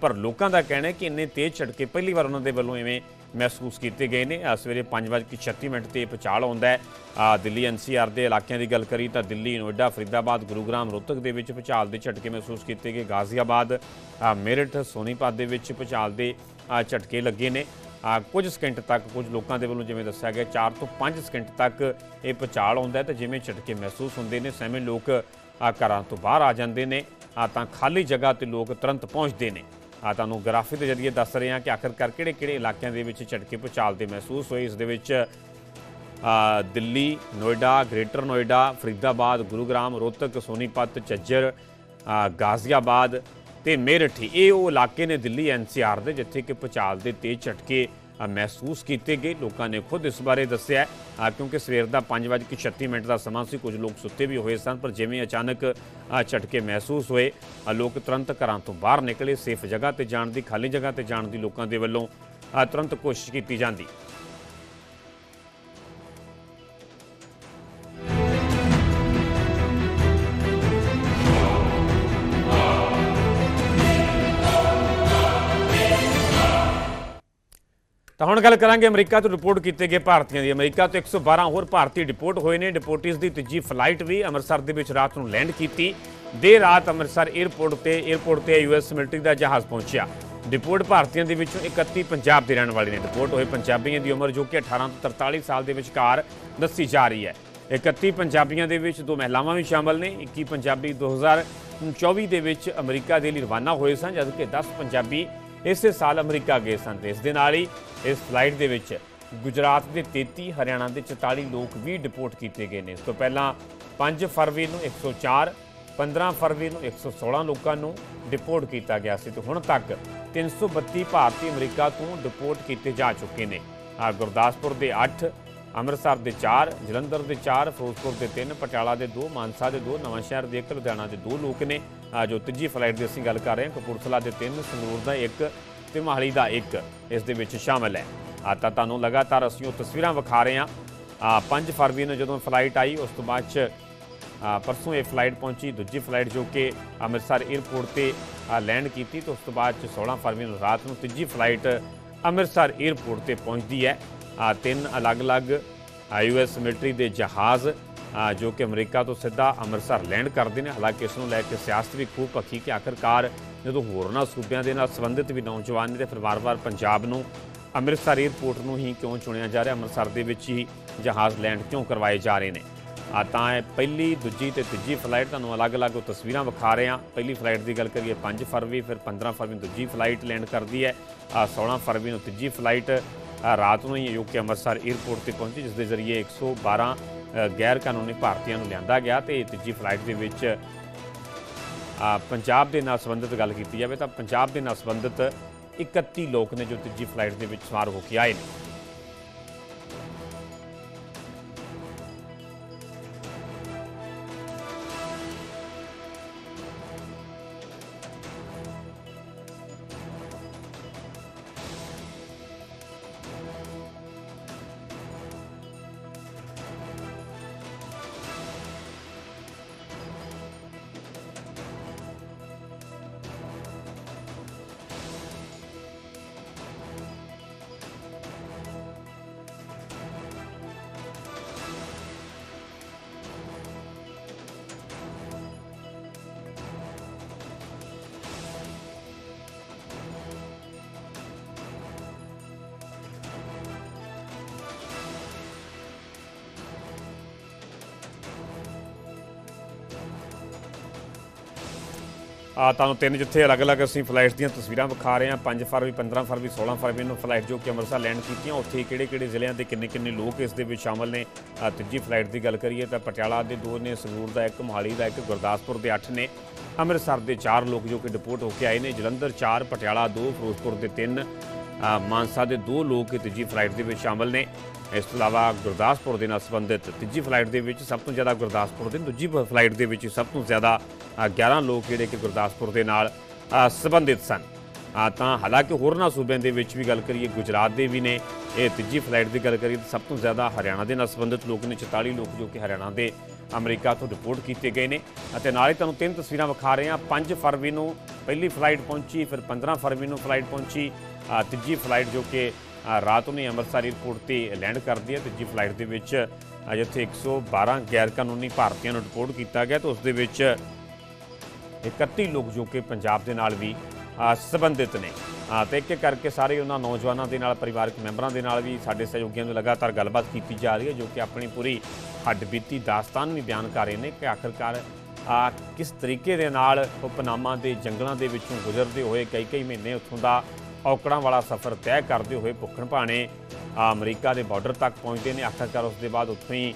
ਪਰ ਲੋਕਾਂ ਦਾ ਕਹਿਣਾ ਹੈ ਕਿ ਇੰਨੇ ਤੇਜ਼ ਝਟਕੇ ਪਹਿਲੀ ਵਾਰ ਉਹਨਾਂ ਦੇ ਵੱਲੋਂ ਐਵੇਂ ਮਹਿਸੂਸ ਕੀਤੇ ਗਏ ਨੇ। ਅ, ਸਵੇਰੇ 5:36 ਮਿੰਟ ਤੇ ਇਹ ਭੁਚਾਲ ਆਉਂਦਾ ਹੈ। ਅ, ਦਿੱਲੀ ਐਨਸੀਆਰ ਦੇ ਇਲਾਕਿਆਂ ਦੀ ਗੱਲ ਕਰੀ ਤਾਂ ਦਿੱਲੀ ਨੋਇਡਾ ਫਰੀਦਾਬਾਦ ਗੁਰੂਗ੍ਰਾਮ ਰੋਹਤਕ ਦੇ ਵਿੱਚ ਭੁਚਾਲ ਦੇ ਝਟਕੇ ਮਹਿਸੂਸ ਕੀਤੇ ਗਏ। ਗਾਜ਼ੀਆਬਾਦ ਮੇਰਠ ਸੋਨੀਪਤ ਦੇ ਵਿੱਚ ਭੁਚਾਲ ਦੇ ਝਟਕੇ ਲੱਗੇ ਨੇ। ਕੁਝ ਸਕਿੰਟ ਤੱਕ ਕੁਝ ਲੋਕਾਂ ਦੇ ਵੱਲੋਂ ਜਿਵੇਂ ਦੱਸਿਆ ਗਿਆ 4 ਤੋਂ 5 ਸਕਿੰਟ ਤੱਕ ਇਹ ਭੁਚਾਲ ਆਉਂਦਾ ਹੈ ਤੇ ਜਿਵੇਂ ਝਟਕੇ ਮਹਿਸੂਸ ਹੁੰਦੇ ਨੇ, ਸਹਿਮੇ ਲੋਕ ਘਰਾਂ ਤੋਂ ਬਾਹਰ ਆ ਜਾਂਦੇ ਨੇ, ਆ ਤਾਂ ਖਾਲੀ ਜਗ੍ਹਾ ਤੇ ਲੋਕ ਤੁਰੰਤ ਪਹੁੰਚਦੇ ਨੇ। ਆ ਤੁਹਾਨੂੰ ਗ੍ਰਾਫਿਕ ਦੇ ਜ਼ਰੀਏ ਦੱਸ ਰਹੇ ਹਾਂ ਕਿ ਆਖਰਕਾਰ ਕਿਹੜੇ ਕਿਹੜੇ ਇਲਾਕਿਆਂ ਦੇ ਵਿੱਚ ਝਟਕੇ ਭੁਚਾਲ ਦੇ ਮਹਿਸੂਸ ਹੋਏ। ਇਸ ਦੇ ਵਿੱਚ ਦਿੱਲੀ, ਨੋਇਡਾ, ਗ੍ਰੇਟਰ ਨੋਇਡਾ, ਫਰੀਦਾਬਾਦ, ਗੁਰੂਗ੍ਰਾਮ, ਰੋਹਤਕ, ਸੋਨੀਪਤ, ਝੱਜਰ ਗਾਜ਼ੀਆਬਾਦ ਤੇ ਮੇਰਠ ਇਹ ਉਹ ਇਲਾਕੇ ਨੇ ਦਿੱਲੀ ਐਨਸੀਆਰ ਦੇ, ਜਿੱਥੇ ਕਿ ਭੁਚਾਲ ਦੇ ਤੇਜ਼ ਝਟਕੇ ਮਹਿਸੂਸ ਕੀਤੇ ਗਏ। ਲੋਕਾਂ ਨੇ ਖੁਦ ਇਸ ਬਾਰੇ ਦੱਸਿਆ ਕਿਉਂਕਿ ਸਵੇਰ ਦਾ 5:36 ਮਿੰਟ ਦਾ ਸਮਾਂ ਸੀ, ਕੁਝ ਲੋਕ ਸੁੱਤੇ ਵੀ ਹੋਏ ਸਨ, ਪਰ ਜਿਵੇਂ ਅਚਾਨਕ ਝਟਕੇ ਮਹਿਸੂਸ ਹੋਏ ਲੋਕ ਤੁਰੰਤ ਘਰਾਂ ਤੋਂ ਬਾਹਰ ਨਿਕਲੇ, ਸੇਫ ਜਗ੍ਹਾ ਤੇ ਜਾਣ ਦੀ, ਖਾਲੀ ਜਗ੍ਹਾ ਤੇ ਜਾਣ ਦੀ ਲੋਕਾਂ ਦੇ ਵੱਲੋਂ ਤੁਰੰਤ ਕੋਸ਼ਿਸ਼ ਕੀਤੀ ਜਾਂਦੀ। ਤਾਂ ਹੁਣ ਗੱਲ ਕਰਾਂਗੇ ਅਮਰੀਕਾ ਤੋਂ ਰਿਪੋਰਟ ਕੀਤੇ ਗਏ ਭਾਰਤੀਆਂ ਦੀ। ਅਮਰੀਕਾ ਤੋਂ 112 ਹੋਰ ਭਾਰਤੀ ਡਿਪੋਰਟ ਹੋਏ ਨੇ। ਡਿਪੋਰਟੀਜ਼ ਦੀ ਤੀਜੀ ਫਲਾਈਟ ਵੀ ਅੰਮ੍ਰਿਤਸਰ ਦੇ ਵਿੱਚ ਰਾਤ ਨੂੰ ਲੈਂਡ ਕੀਤੀ। ਦੇਰ ਰਾਤ ਅੰਮ੍ਰਿਤਸਰ 에ਅਰਪੋਰਟ ਤੇ 에ਅਰਪੋਰਟ ਤੇ ਯੂਐਸ ਮਿਲਟਰੀ ਦਾ ਜਹਾਜ਼ ਪਹੁੰਚਿਆ। ਡਿਪੋਰਟ ਭਾਰਤੀਆਂ ਦੇ ਵਿੱਚੋਂ 31 ਪੰਜਾਬ ਦੇ ਰਹਿਣ ਵਾਲੇ ਨੇ। ਡਿਪੋਰਟ ਹੋਏ ਪੰਜਾਬੀਆਂ ਦੀ ਉਮਰ ਜੋ ਕਿ 18 ਤੋਂ 43 ਸਾਲ ਦੇ ਵਿਚਕਾਰ ਦੱਸੀ ਜਾ ਰਹੀ ਹੈ। 31 ਪੰਜਾਬੀਆਂ ਦੇ ਵਿੱਚ ਦੋ ਮਹਿਲਾਵਾਂ ਵੀ ਸ਼ਾਮਲ ਨੇ। 21 ਪੰਜਾਬੀ 2024 ਦੇ ਵਿੱਚ ਅਮਰੀਕਾ ਦੇ ਲਈ ਰਵਾਨਾ ਹੋਏ ਸਨ, ਜਦਕਿ 10 ਪੰਜਾਬੀ ਇਸੇ ਸਾਲ ਅਮਰੀਕਾ ਗਏ ਸਨ ਤੇ ਇਸ ਦੇ ਨਾਲ ਹੀ ਇਸ ਫਲਾਈਟ ਦੇ ਵਿੱਚ ਗੁਜਰਾਤ ਦੇ 33 ਹਰਿਆਣਾ ਦੇ 44 ਲੋਕ ਵੀ ਡਿਪੋਰਟ ਕੀਤੇ ਗਏ ਨੇ। ਇਸ ਤੋਂ ਪਹਿਲਾਂ 5 ਫਰਵਰੀ ਨੂੰ 104 15 ਫਰਵਰੀ ਨੂੰ 116 ਲੋਕਾਂ ਨੂੰ ਡਿਪੋਰਟ ਕੀਤਾ ਗਿਆ ਸੀ ਤੇ ਹੁਣ ਤੱਕ 332 ਭਾਰਤੀ ਅਮਰੀਕਾ ਤੋਂ ਡਿਪੋਰਟ ਕੀਤੇ ਜਾ ਚੁੱਕੇ ਨੇ। ਆ ਗੁਰਦਾਸਪੁਰ ਦੇ 8 ਅੰਮ੍ਰਿਤਸਰ ਦੇ 4 ਜਲੰਧਰ ਦੇ 4 ਫਿਰੋਜ਼ਪੁਰ ਦੇ 3 ਪਟਿਆਲਾ ਦੇ 2 ਮਾਨਸਾ ਦੇ 2 ਨਵਾਂਸ਼ਹਿਰ ਦੇ 1 ਲੁਧਿਆਣਾ ਦੇ 2 ਲੋਕ ਨੇ। ਜੋ ਤੀਜੀ ਫਲਾਈਟ ਦੀ ਅਸੀਂ ਗੱਲ ਕਰ ਰਹੇ ਹਾਂ, ਕਪੂਰਥਲਾ ਦੇ 3 ਸੰਗਰੂਰ ਦਾ 1 ਤੇ ਮੋਹਾਲੀ ਦਾ 1 ਇਸ ਦੇ ਵਿੱਚ ਸ਼ਾਮਲ ਹੈ। ਆ ਤਾਂ ਤੁਹਾਨੂੰ ਲਗਾਤਾਰ ਅਸੀਂ ਉਹ ਤਸਵੀਰਾਂ ਵਿਖਾ ਰਹੇ ਹਾਂ। ਆ 5 ਫਰਵਰੀ ਨੂੰ ਜਦੋਂ ਫਲਾਈਟ ਆਈ, ਉਸ ਤੋਂ ਬਾਅਦ ਚ ਪਰਸੋਂ ਇਹ ਫਲਾਈਟ ਪਹੁੰਚੀ, ਦੂਜੀ ਫਲਾਈਟ ਜੋ ਕਿ ਅੰਮ੍ਰਿਤਸਰ 에ਅਰਪੋਰਟ ਤੇ ਲੈਂਡ ਕੀਤੀ, ਤੇ ਉਸ ਤੋਂ ਬਾਅਦ ਚ 16 ਫਰਵਰੀ ਨੂੰ ਰਾਤ ਨੂੰ ਤੀਜੀ ਫਲਾਈਟ ਅੰਮ੍ਰਿਤਸਰ 에ਅਰਪੋਰਟ ਤੇ ਪਹੁੰਚਦੀ ਹੈ। ਤਿੰਨ ਅਲੱਗ-ਅਲੱਗ ਯੂਐਸ ਮਿਲਟਰੀ ਦੇ ਜਹਾਜ਼ ਜੋ ਕਿ ਅਮਰੀਕਾ ਤੋਂ ਸਿੱਧਾ ਅੰਮ੍ਰਿਤਸਰ ਲੈਂਡ ਕਰਦੇ ਨੇ। ਹਾਲਾਂਕਿ ਇਸ ਨੂੰ ਲੈ ਕੇ ਸਿਆਸਤ ਵੀ ਖੂਬ ਪੱਖੀ ਕਿ ਆਖਰਕਾਰ ਜਦੋਂ ਹੋਰਨਾਂ ਸੂਬਿਆਂ ਦੇ ਨਾਲ ਸੰਬੰਧਿਤ ਵੀ ਨੌਜਵਾਨ ਨੇ ਤੇ ਫਿਰ ਵਾਰ-ਵਾਰ ਪੰਜਾਬ ਨੂੰ ਅੰਮ੍ਰਿਤਸਰ 에ਅਰਪੋਰਟ ਨੂੰ ਹੀ ਕਿਉਂ ਚੁਣਿਆ ਜਾ ਰਿਹਾ, ਅੰਮ੍ਰਿਤਸਰ ਦੇ ਵਿੱਚ ਹੀ ਜਹਾਜ਼ ਲੈਂਡ ਕਿਉਂ ਕਰਵਾਏ ਜਾ ਰਹੇ ਨੇ? ਆ ਤਾਂ ਇਹ ਪਹਿਲੀ, ਦੂਜੀ ਤੇ ਤੀਜੀ ਫਲਾਈਟ ਤੁਹਾਨੂੰ ਅਲੱਗ-ਅਲੱਗ ਉਹ ਤਸਵੀਰਾਂ ਵਿਖਾ ਰਹੇ ਹਾਂ। ਪਹਿਲੀ ਫਲਾਈਟ ਦੀ ਗੱਲ ਕਰੀਏ 5 ਫਰਵਰੀ, ਫਿਰ 15 ਫਰਵਰੀ ਨੂੰ ਦੂਜੀ ਫਲਾਈਟ ਲੈਂਡ ਕਰਦੀ ਹੈ। ਆ 16 ਫਰਵਰੀ ਨੂੰ ਤੀਜੀ ਫਲਾਈਟ ਰਾਤ ਨੂੰ ਹੀ ਯੂਕੇ ਅੰਮ੍ਰਿਤਸਰ 에ਅਰਪੋਰਟ ਤੇ ਪਹੁੰਚੀ ਜਿਸ ਦੇ ਜ਼ਰੀਏ 112 ਅ, ਗੈਰ ਕਾਨੂੰਨੀ ਭਾਰਤੀਆਂ ਨੂੰ ਲਿਆਂਦਾ ਗਿਆ ਤੇ ਤੀਜੀ ਫਲਾਈਟ ਦੇ ਵਿੱਚ ਪੰਜਾਬ ਦੇ ਨਾਲ ਸੰਬੰਧਿਤ ਗੱਲ ਕੀਤੀ ਜਾਵੇ ਤਾਂ ਪੰਜਾਬ ਦੇ ਨਾਲ ਸੰਬੰਧਿਤ 31 ਲੋਕ ਨੇ ਜੋ ਤੀਜੀ ਫਲਾਈਟ ਦੇ ਵਿੱਚ ਸਵਾਰ ਹੋ ਕੇ ਆਏ ਨੇ ਆ ਤੁਹਾਨੂੰ ਤਿੰਨ ਜਿੱਥੇ ਅਲੱਗ-ਅਲੱਗ ਅਸੀਂ ਫਲਾਈਟਸ ਦੀਆਂ ਤਸਵੀਰਾਂ ਵਿਖਾ ਰਹੇ ਹਾਂ। 5 ਫਰਵਰੀ 15 ਫਰਵਰੀ 16 ਫਰਵਰੀ ਨੂੰ ਫਲਾਈਟ ਜੋ ਕਿ ਅੰਮ੍ਰਿਤਸਰ ਲੈਂਡ ਕੀਤੀਆਂ, ਉੱਥੇ ਕਿਹੜੇ-ਕਿਹੜੇ ਜ਼ਿਲ੍ਹਿਆਂ ਦੇ ਕਿੰਨੇ-ਕਿੰਨੇ ਲੋਕ ਇਸ ਦੇ ਵਿੱਚ ਸ਼ਾਮਲ ਨੇ? ਤੀਜੀ ਫਲਾਈਟ ਦੀ ਗੱਲ ਕਰੀਏ ਤਾਂ ਪਟਿਆਲਾ ਦੇ ਦੋ ਨੇ, ਸੰਗਰੂਰ ਦਾ ਇੱਕ, ਮੋਹਾਲੀ ਦਾ ਇੱਕ, ਗੁਰਦਾਸਪੁਰ ਦੇ 8 ਨੇ। ਅੰਮ੍ਰਿਤਸਰ ਦੇ 4 ਲੋਕ ਜੋ ਕਿ ਡਿਪੋਰਟ ਹੋ ਕੇ ਆਏ ਨੇ। ਜਲੰਧਰ 4 ਪਟਿਆਲਾ 2 ਫਿਰੋਜ਼ਪੁਰ ਦੇ 3 ਮਾਨਸਾ ਦੇ ਦੋ ਲੋਕ ਤੀਜੀ ਫਲਾਈਟ ਦੇ ਵਿੱਚ ਸ਼ਾਮਲ ਨੇ। ਇਸ ਤੋਂ ਇਲਾਵਾ ਗੁਰਦਾਸਪੁਰ ਦੇ ਨਾਲ ਸੰਬੰਧਿਤ ਤੀਜੀ ਫਲਾਈਟ ਦੇ ਵਿੱਚ ਸਭ ਤੋਂ ਜ਼ਿਆਦਾ ਗੁਰਦਾਸਪੁਰ ਦੇ ਦੂਜੀ ਫਲਾਈਟ ਦੇ ਵਿੱਚ ਸਭ ਤੋਂ ਜ਼ਿਆਦਾ ਅ, 11 ਲੋਕ ਜਿਹੜੇ ਕਿ ਗੁਰਦਾਸਪੁਰ ਦੇ ਨਾਲ ਸੰਬੰਧਿਤ ਸਨ। ਤਾਂ ਹਾਲਾਂਕਿ ਹੋਰਨਾਂ ਸੂਬਿਆਂ ਦੇ ਵਿੱਚ ਵੀ ਗੱਲ ਕਰੀਏ ਗੁਜਰਾਤ ਦੇ ਵੀ ਨੇ। ਇਹ ਤੀਜੀ ਫਲਾਈਟ ਦੀ ਗੱਲ ਕਰੀਏ ਤਾਂ ਸਭ ਤੋਂ ਜ਼ਿਆਦਾ ਹਰਿਆਣਾ ਦੇ ਨਾਲ ਸੰਬੰਧਿਤ ਲੋਕ ਨੇ 44 ਲੋਕ ਜੋ ਕਿ ਹਰਿਆਣਾ ਦੇ ਅਮਰੀਕਾ ਤੋਂ ਰਿਪੋਰਟ ਕੀਤੇ ਗਏ ਨੇ। ਅਤੇ ਨਾਲ ਹੀ ਤੁਹਾਨੂੰ ਤਿੰਨ ਤਸਵੀਰਾਂ ਵਿਖਾ ਰਹੇ ਹਾਂ। 5 ਫਰਵਰੀ ਨੂੰ ਪਹਿਲੀ ਫਲਾਈਟ ਪਹੁੰਚੀ ਫਿਰ 15 ਫਰਵਰੀ ਨੂੰ ਫਲਾਈਟ ਪਹੁੰਚੀ। ਤੀਜੀ ਫਲਾਈਟ ਜੋ ਕਿ ਰਾਤ ਨੂੰ ਅੰਮ੍ਰਿਤਸਰ 에ਅਰਪੋਰਟ ਤੇ ਲੈਂਡ ਕਰਦੀ ਹੈ। ਤੀਜੀ ਫਲਾਈਟ ਦੇ ਵਿੱਚ ਅ, ਜਿੱਥੇ 112 ਗੈਰ ਕਾਨੂੰਨੀ ਭਾਰਤੀਆਂ ਨੂੰ ਰਿਪੋਰਟ ਕੀਤਾ ਗਿਆ ਤੇ ਉਸ ਦੇ ਵਿੱਚ 31 ਲੋਕ ਜੋ ਕਿ ਪੰਜਾਬ ਦੇ ਨਾਲ ਵੀ ਸੰਬੰਧਿਤ ਨੇ। ਅ, ਤੇ ਇੱਕ ਕਰਕੇ ਸਾਰੇ ਉਹਨਾਂ ਨੌਜਵਾਨਾਂ ਦੇ ਨਾਲ ਪਰਿਵਾਰਕ ਮੈਂਬਰਾਂ ਦੇ ਨਾਲ ਵੀ ਸਾਡੇ ਸਹਿਯੋਗੀਆਂ ਨੂੰ ਲਗਾਤਾਰ ਗੱਲਬਾਤ ਕੀਤੀ ਜਾ ਰਹੀ ਹੈ ਜੋ ਕਿ ਆਪਣੀ ਪੂਰੀ ਹੱਡਬੀਤੀ ਦਾਸਤਾਨ ਵੀ ਬਿਆਨ ਕਰ ਰਹੇ ਨੇ ਕਿ ਆਖਰਕਾਰ ਆ ਕਿਸ ਤਰੀਕੇ ਦੇ ਨਾਲ ਉਹ ਪਨਾਮਾ ਦੇ ਜੰਗਲਾਂ ਦੇ ਵਿੱਚੋਂ ਗੁਜ਼ਰਦੇ ਹੋਏ ਕਈ ਕਈ ਮਹੀਨੇ ਉੱਥੋਂ ਦਾ ਔਕੜਾਂ ਵਾਲਾ ਸਫ਼ਰ ਤੈਅ ਕਰਦੇ ਹੋਏ ਭੁੱਖਣ ਭਾਣੇ ਅਮਰੀਕਾ ਦੇ ਬਾਰਡਰ ਤੱਕ ਪਹੁੰਚਦੇ ਨੇ। ਆਖਰਕਾਰ ਉਸ ਦੇ ਬਾਅਦ ਉੱਥੋਂ ਹੀ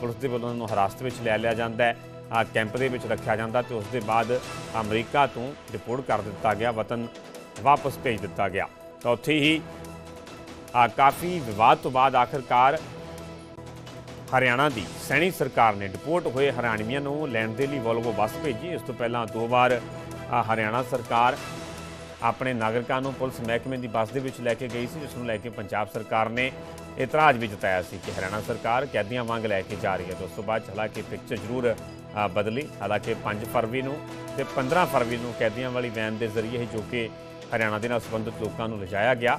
ਪੁਲਿਸ ਦੇ ਵੱਲੋਂ ਉਹਨਾਂ ਨੂੰ ਹਿਰਾਸਤ ਵਿੱਚ ਲੈ ਲਿਆ ਜਾਂਦਾ ਹੈ। ਕੈਂਪ ਦੇ ਵਿੱਚ ਰੱਖਿਆ ਜਾਂਦਾ ਤੇ ਉਸ ਦੇ ਬਾਅਦ ਅਮਰੀਕਾ ਤੋਂ ਰਿਪੋਰਟ ਕਰ ਦਿੱਤਾ ਗਿਆ, ਵਤਨ ਵਾਪਸ ਭੇਜ ਦਿੱਤਾ ਗਿਆ। ਤਾਂ ਉੱਥੇ ਹੀ ਕਾਫੀ ਵਿਵਾਦ ਤੋਂ ਬਾਅਦ ਆਖਰਕਾਰ ਹਰਿਆਣਾ ਦੀ ਸੈਣੀ ਸਰਕਾਰ ਨੇ ਡਿਪੋਰਟ ਹੋਏ ਹਰਿਆਣਵੀਆਂ ਨੂੰ ਲੈਣ ਦੇ ਲਈ ਵੋਲਵੋ ਬੱਸ ਭੇਜੀ। ਇਸ ਤੋਂ ਪਹਿਲਾਂ ਦੋ ਵਾਰ ਹਰਿਆਣਾ ਸਰਕਾਰ ਆਪਣੇ ਨਾਗਰਿਕਾਂ ਨੂੰ ਪੁਲਿਸ ਮਹਿਕਮੇ ਦੀ ਬੱਸ ਦੇ ਵਿੱਚ ਲੈ ਕੇ ਗਈ ਸੀ, ਜਿਸ ਨੂੰ ਲੈ ਕੇ ਪੰਜਾਬ ਸਰਕਾਰ ਨੇ ਇਤਰਾਜ਼ ਵੀ ਜਤਾਇਆ ਸੀ ਕਿ ਹਰਿਆਣਾ ਸਰਕਾਰ ਕੈਦੀਆਂ ਵਾਂਗ ਲੈ ਕੇ ਜਾ ਰਹੀ ਹੈ। ਉਸ ਤੋਂ ਬਾਅਦ 'ਚ ਹਾਲਾਂਕਿ ਪਿਕਚਰ ਜ਼ਰੂਰ ਬਦਲੀ। ਹਾਲਾਂਕਿ 5 ਫਰਵਰੀ ਨੂੰ ਤੇ 15 ਫਰਵਰੀ ਨੂੰ ਕੈਦੀਆਂ ਵਾਲੀ ਵੈਨ ਦੇ ਜ਼ਰੀਏ ਹੀ ਜੋ ਕਿ ਹਰਿਆਣਾ ਦੇ ਨਾਲ ਸੰਬੰਧਿਤ ਲੋਕਾਂ ਨੂੰ ਲਿਜਾਇਆ ਗਿਆ।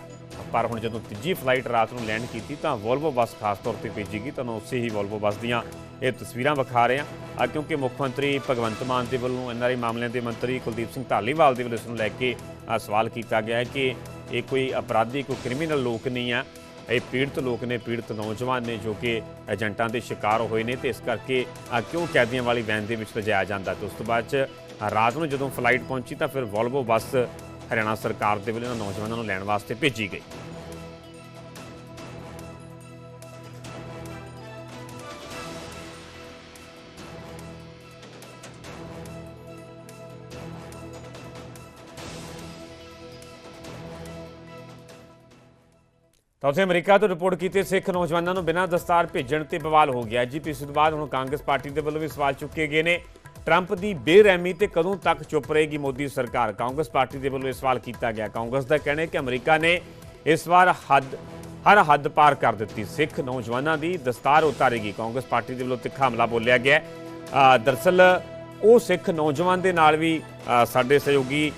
ਪਰ ਹੁਣ ਜਦੋਂ ਤੀਜੀ ਫਲਾਈਟ ਰਾਤ ਨੂੰ ਲੈਂਡ ਕੀਤੀ ਤਾਂ ਵੋਲਵੋ ਬੱਸ ਖਾਸ ਤੌਰ ਤੇ ਭੇਜੀ ਗਈ ਤੁਹਾਨੂੰ ਉਸੇ ਹੀ ਵੋਲਵੋ ਬੱਸ ਦੀਆਂ ਇਹ ਤਸਵੀਰਾਂ ਵਿਖਾ ਰਹੇ ਹਾਂ। ਕਿਉਂਕਿ ਮੁੱਖ ਮੰਤਰੀ ਭਗਵੰਤ ਮਾਨ ਦੇ ਵੱਲੋਂ ਐਨਆਰਆਈ ਮਾਮਲਿਆਂ ਦੇ ਮੰਤਰੀ ਕੁਲਦੀਪ ਸਿੰਘ ਢਾਲੀਵਾਲ ਦੇ ਵੱਲੋਂ ਇਸ ਨੂੰ ਲੈ ਕੇ ਸਵਾਲ ਕੀਤਾ ਗਿਆ ਹੈ ਕਿ ਇਹ ਕੋਈ ਅਪਰਾਧੀ, ਕੋਈ ਕ੍ਰਿਮੀਨਲ ਲੋਕ ਨਹੀਂ ਆ ਇਹ ਪੀੜਤ ਲੋਕ ਨੇ, ਪੀੜਤ ਨੌਜਵਾਨ ਨੇ ਜੋ ਕਿ ਏਜੰਟਾਂ ਦੇ ਸ਼ਿਕਾਰ ਹੋਏ ਨੇ ਤੇ ਇਸ ਕਰਕੇ ਕਿਉਂ ਕੈਦੀਆਂ ਵਾਲੀ ਵੈਨ ਦੇ ਵਿੱਚ ਲਿਜਾਇਆ ਜਾਂਦਾ? ਤੇ ਉਸ ਤੋਂ ਬਾਅਦ ਚ ਰਾਤ ਨੂੰ ਜਦੋਂ ਫਲਾਈਟ ਪਹੁੰਚੀ ਤਾਂ ਫਿਰ ਵੋਲਵੋ ਬੱਸ ਹਰਿਆਣਾ ਸਰਕਾਰ ਦੇ ਵੱਲੋਂ ਇਹਨਾਂ ਨੌਜਵਾਨਾਂ ਨੂੰ ਲੈਣ ਵਾਸਤੇ ਭੇਜੀ ਗਈ। ਤਾਂ ਉੱਥੇ ਅਮਰੀਕਾ ਤੋਂ ਰਿਪੋਰਟ ਕੀਤੇ ਸਿੱਖ ਨੌਜਵਾਨਾਂ ਨੂੰ ਬਿਨਾਂ ਦਸਤਾਰ ਭੇਜਣ ਤੇ ਬਵਾਲ ਹੋ ਗਿਆ। ਜੀ ਜੀਪੀਸੀ ਤੋਂ ਬਾਅਦ ਹੁਣ ਕਾਂਗਰਸ ਪਾਰਟੀ ਦੇ ਵੱਲੋਂ ਵੀ ਸਵਾਲ ਚੁੱਕੇ ਗਏ ਨੇ। ਟਰੰਪ ਦੀ ਬੇਰਹਿਮੀ ਤੇ ਕਦੋਂ ਤੱਕ ਚੁੱਪ ਰਹੇਗੀ ਮੋਦੀ ਸਰਕਾਰ? ਕਾਂਗਰਸ ਪਾਰਟੀ ਦੇ ਵੱਲੋਂ ਇਹ ਸਵਾਲ ਕੀਤਾ ਗਿਆ। ਕਾਂਗਰਸ ਦਾ ਕਹਿਣਾ ਹੈ ਕਿ ਅਮਰੀਕਾ ਨੇ ਇਸ ਵਾਰ ਹੱਦ, ਹਰ ਹੱਦ ਪਾਰ ਕਰ ਦਿੱਤੀ। ਸਿੱਖ ਨੌਜਵਾਨਾਂ ਦੀ ਦਸਤਾਰ ਉਤਾਰੇਗੀ। ਕਾਂਗਰਸ ਪਾਰਟੀ ਦੇ ਵੱਲੋਂ ਤਿੱਖਾ ਹਮਲਾ ਬੋਲਿਆ ਗਿਆ ਹੈ। ਦਰਅਸਲ ਉਹ ਸਿੱਖ ਨੌਜਵਾਨ ਦੇ ਨਾਲ ਵੀ ਸਾਡੇ ਸਹਿਯੋਗੀ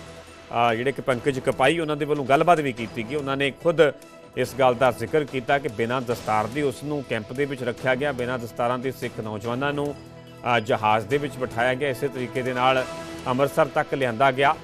ਜਿਹੜੇ ਕਿ ਪੰਕਜ ਕਪਾਈ, ਉਹਨਾਂ ਦੇ ਵੱਲੋਂ ਗੱਲਬਾਤ ਵੀ ਕੀਤੀ ਗਈ। ਉਹਨਾਂ ਨੇ ਖੁਦ ਇਸ ਗੱਲ ਦਾ ਜ਼ਿਕਰ ਕੀਤਾ ਕਿ ਬਿਨਾਂ ਦਸਤਾਰ ਦੇ ਉਸ ਨੂੰ ਕੈਂਪ ਦੇ ਵਿੱਚ ਰੱਖਿਆ ਗਿਆ। ਬਿਨਾਂ ਦਸਤਾਰਾਂ ਦੇ ਸਿੱਖ ਨੌਜਵਾਨਾਂ ਨੂੰ ਜਹਾਜ਼ ਦੇ ਵਿੱਚ ਬਿਠਾਇਆ ਗਿਆ। ਇਸੇ ਤਰੀਕੇ ਦੇ ਨਾਲ ਅੰਮ੍ਰਿਤਸਰ ਤੱਕ ਲਿਆਂਦਾ ਗਿਆ।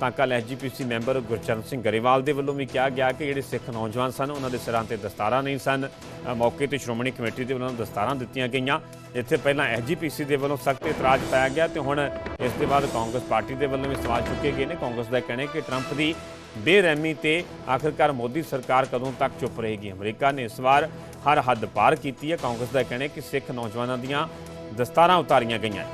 ਤਾਂ ਕੱਲ੍ਹ ਐਸਜੀਪੀਸੀ ਮੈਂਬਰ ਗੁਰਚਰਨ ਸਿੰਘ ਗਰੇਵਾਲ ਦੇ ਵੱਲੋਂ ਵੀ ਕਿਹਾ ਗਿਆ ਕਿ ਜਿਹੜੇ ਸਿੱਖ ਨੌਜਵਾਨ ਸਨ, ਉਹਨਾਂ ਦੇ ਸਿਰਾਂ ਤੇ ਦਸਤਾਰਾਂ ਨਹੀਂ ਸਨ। ਮੌਕੇ ਤੇ ਸ਼੍ਰੋਮਣੀ ਕਮੇਟੀ ਦੇ ਵੱਲੋਂ ਦਸਤਾਰਾਂ ਦਿੱਤੀਆਂ ਗਈਆਂ। ਇੱਥੇ ਪਹਿਲਾਂ ਐਸਜੀਪੀਸੀ ਦੇ ਵੱਲੋਂ ਸਖਤ ਇਤਰਾਜ਼ ਪਾਇਆ ਗਿਆ ਤੇ ਹੁਣ ਇਸ ਦੇ ਬਾਅਦ ਕਾਂਗਰਸ ਪਾਰਟੀ ਦੇ ਵੱਲੋਂ ਵੀ ਸਵਾਲ ਚੁੱਕੇ ਗਏ ਨੇ। ਕਾਂਗਰਸ ਦਾ ਕਹਿਣਾ ਹੈ ਕਿ ਟਰੰਪ ਦੀ ਬੇਰਹਿਮੀ ਤੇ ਆਖਿਰਕਾਰ ਮੋਦੀ ਸਰਕਾਰ ਕਦੋਂ ਤੱਕ ਚੁੱਪ ਰਹੇਗੀ? ਅਮਰੀਕਾ ਨੇ ਇਸ ਵਾਰ ਹਰ ਹੱਦ ਪਾਰ ਕੀਤੀ ਹੈ। ਕਾਂਗਰਸ ਦਾ ਕਹਿਣਾ ਹੈ ਕਿ ਸਿੱਖ ਨੌਜਵਾਨਾਂ ਦੀਆਂ ਦਸਤਾਰਾਂ ਉਤਾਰੀਆਂ ਗਈਆਂ।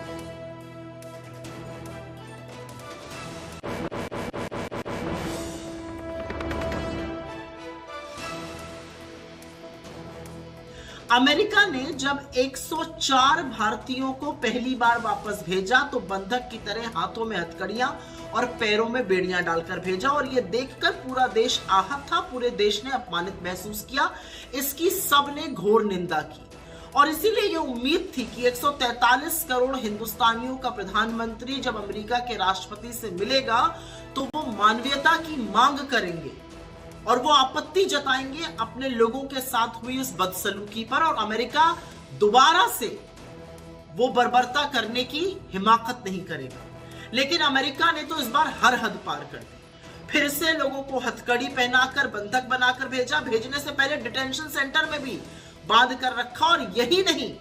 अमेरिका ने जब 104 भारतीयों को पहली बार वापस भेजा तो बंधक की तरह हाथों में हथकड़ियाँ और पैरों में बेड़ियाँ डालकर भेजा और ये देखकर पूरा देश आहत था, पूरे देश ने अपमानित महसूस किया। इसकी सबने घोर निंदा की और इसीलिए ये उम्मीद थी कि 143 करोड़ हिंदुस्तानियों का प्रधानमंत्री जब अमेरिका के राष्ट्रपति से मिलेगा तो वो मानवीयता की मांग करेंगे। और वो आपत्ति जताएँगे अपने लोगों के साथ हुई इस बदसलूकी पर और अमेरिका दोबारा से वो बर्बरता करने की हिमाकत नहीं करेगा। लेकिन अमेरिका ने तो इस बार हर हद पार कर दी। फिर से लोगों को हथकड़ी पहनाकर, बंधक बनाकर भेजा। भेजने से पहले डिटेंशन सेंटर में भी बाँध कर रखा और यही नहीं,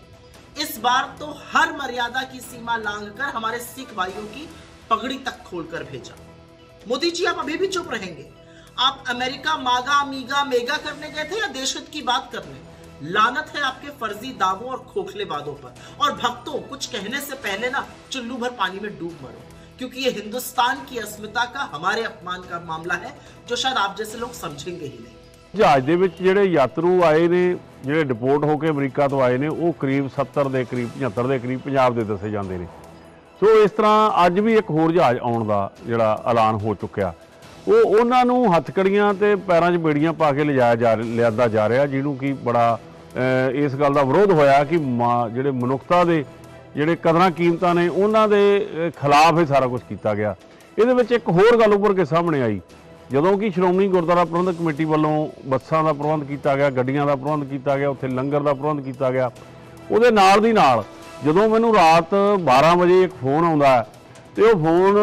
इस बार तो हर मर्यादा की सीमा लांघ कर हमारे सिख भाइयों की पगड़ी तक खोलकर भेजा। मोदी जी, आप अभी भी चुप रहेंगे? आप अमेरिका मागा मीगा मेगा करने गए थे या देश हित की बात करने लानत है आपके फर्जी दावों और खोखले वादों पर और भक्तों कुछ कहने से पहले ना चुल्लू भर पानी में डूब मरो क्योंकि ये हिंदुस्तान की अस्मिता का हमारे अपमान का मामला है जो शायद आप जैसे लोग समझेंगे ही नहीं ਜਹਾਜ਼ ਦੇ ਵਿੱਚ ਜਿਹੜੇ ਯਾਤਰੂ ਆਏ ਨੇ ਜਿਹੜੇ ਡਿਪੋਰਟ ਹੋ ਕੇ ਅਮਰੀਕਾ ਤੋਂ ਆਏ ਨੇ ਉਹ ਕਰੀਬ 70 ਦੇ ਕਰੀਬ 75 ਦੇ ਕਰੀਬ ਪੰਜਾਬ ਦੇ ਦੱਸੇ ਜਾਂਦੇ ਨੇ ਸੋ ਇਸ ਤਰ੍ਹਾਂ ਅੱਜ ਵੀ ਇੱਕ ਹੋਰ ਜਹਾਜ਼ ਆਉਣ ਦਾ ਜਿਹੜਾ ਐਲਾਨ ਹੋ ਚੁੱਕਿਆ ਉਹ ਉਹਨਾਂ ਨੂੰ ਹੱਥਕੜੀਆਂ ਤੇ ਪੈਰਾਂ 'ਚ ਬੇੜੀਆਂ ਪਾ ਕੇ ਲਿਜਾਇਆ ਜਾ ਲਿਆਦਾ ਜਾ ਰਿਹਾ ਜਿਹਨੂੰ ਕਿ ਬੜਾ ਇਸ ਗੱਲ ਦਾ ਵਿਰੋਧ ਹੋਇਆ ਕਿ ਮਾ- ਜਿਹੜੇ ਮਨੁੱਖਤਾ ਦੇ ਜਿਹੜੇ ਕਦਰਾਂ ਕੀਮਤਾਂ ਨੇ ਉਹਨਾਂ ਦੇ ਖਿਲਾਫ ਇਹ ਸਾਰਾ ਕੁਝ ਕੀਤਾ ਗਿਆ। ਇਹਦੇ ਵਿੱਚ ਇੱਕ ਹੋਰ ਗੱਲ ਉੱਭਰ ਕੇ ਸਾਹਮਣੇ ਆਈ। ਜਦੋਂ ਕਿ ਸ਼੍ਰੋਮਣੀ ਗੁਰਦੁਆਰਾ ਪ੍ਰਬੰਧਕ ਕਮੇਟੀ ਵੱਲੋਂ ਬੱਸਾਂ ਦਾ ਪ੍ਰਬੰਧ ਕੀਤਾ ਗਿਆ ਗੱਡੀਆਂ ਦਾ ਪ੍ਰਬੰਧ ਕੀਤਾ ਗਿਆ ਉੱਥੇ ਲੰਗਰ ਦਾ ਪ੍ਰਬੰਧ ਕੀਤਾ ਗਿਆ। ਉਹਦੇ ਨਾਲ ਦੀ ਨਾਲ ਜਦੋਂ ਮੈਨੂੰ ਰਾਤ 12 ਵਜੇ ਇੱਕ ਫੋਨ ਆਉਂਦਾ ਹੈ, ਤੇ ਉਹ ਫੋਨ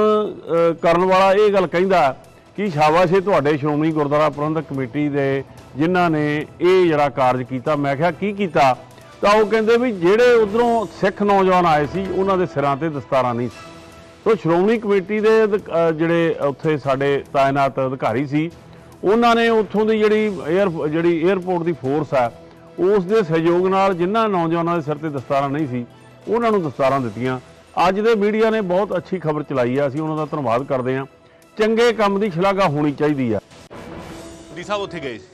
ਕਰਨ ਵਾਲਾ ਇਹ ਗੱਲ ਕਹਿੰਦਾ ਕੀ ਸ਼ਾਬਾਸ਼ ਏ ਤੁਹਾਡੇ ਸ਼੍ਰੋਮਣੀ ਗੁਰਦੁਆਰਾ ਪ੍ਰਬੰਧਕ ਕਮੇਟੀ ਦੇ ਜਿਨ੍ਹਾਂ ਨੇ ਇਹ ਜਿਹੜਾ ਕਾਰਜ ਕੀਤਾ? ਮੈਂ ਕਿਹਾ, ਕੀ ਕੀਤਾ? ਤਾਂ ਉਹ ਕਹਿੰਦੇ ਵੀ ਜਿਹੜੇ ਉਧਰੋਂ ਸਿੱਖ ਨੌਜਵਾਨ ਆਏ ਸੀ, ਉਹਨਾਂ ਦੇ ਸਿਰਾਂ ਤੇ ਦਸਤਾਰਾਂ ਨਹੀਂ ਸੀ। ਸੋ ਸ਼੍ਰੋਮਣੀ ਕਮੇਟੀ ਦੇ ਅਧਿਕ- ਜਿਹੜੇ ਉੱਥੇ ਸਾਡੇ ਤਾਇਨਾਤ ਅਧਿਕਾਰੀ ਸੀ, ਉਹਨਾਂ ਨੇ ਉੱਥੋਂ ਦੀ ਜਿਹੜੀ 에ਅਰ ਜਿਹੜੀ 에ਅਰਪੋਰਟ ਦੀ ਫੋਰਸ ਹੈ ਉਸ ਦੇ ਸਹਿਯੋਗ ਨਾਲ ਜਿਨ੍ਹਾਂ ਨੌਜਵਾਨਾਂ ਦੇ ਸਿਰ ਤੇ ਦਸਤਾਰਾਂ ਨਹੀਂ ਸੀ, ਉਹਨਾਂ ਨੂੰ ਦਸਤਾਰਾਂ ਦਿੱਤੀਆਂ। ਅੱਜ ਦੇ ਮੀਡੀਆ ਨੇ ਬਹੁਤ ਅੱਛੀ ਖਬਰ ਚਲਾਈ ਆ, ਅਸੀਂ ਉਹਨਾਂ ਦਾ ਧੰਨਵਾਦ ਕਰਦੇ ਹਾਂ। ਚੰਗੇ ਕੰਮ ਦੀ ਸ਼ਲਾਘਾ ਹੋਣੀ ਚਾਹੀਦੀ ਆ। ਮੋਦੀ ਸਾਹਿਬ ਉੱਥੇ ਗਏ ਸੀ।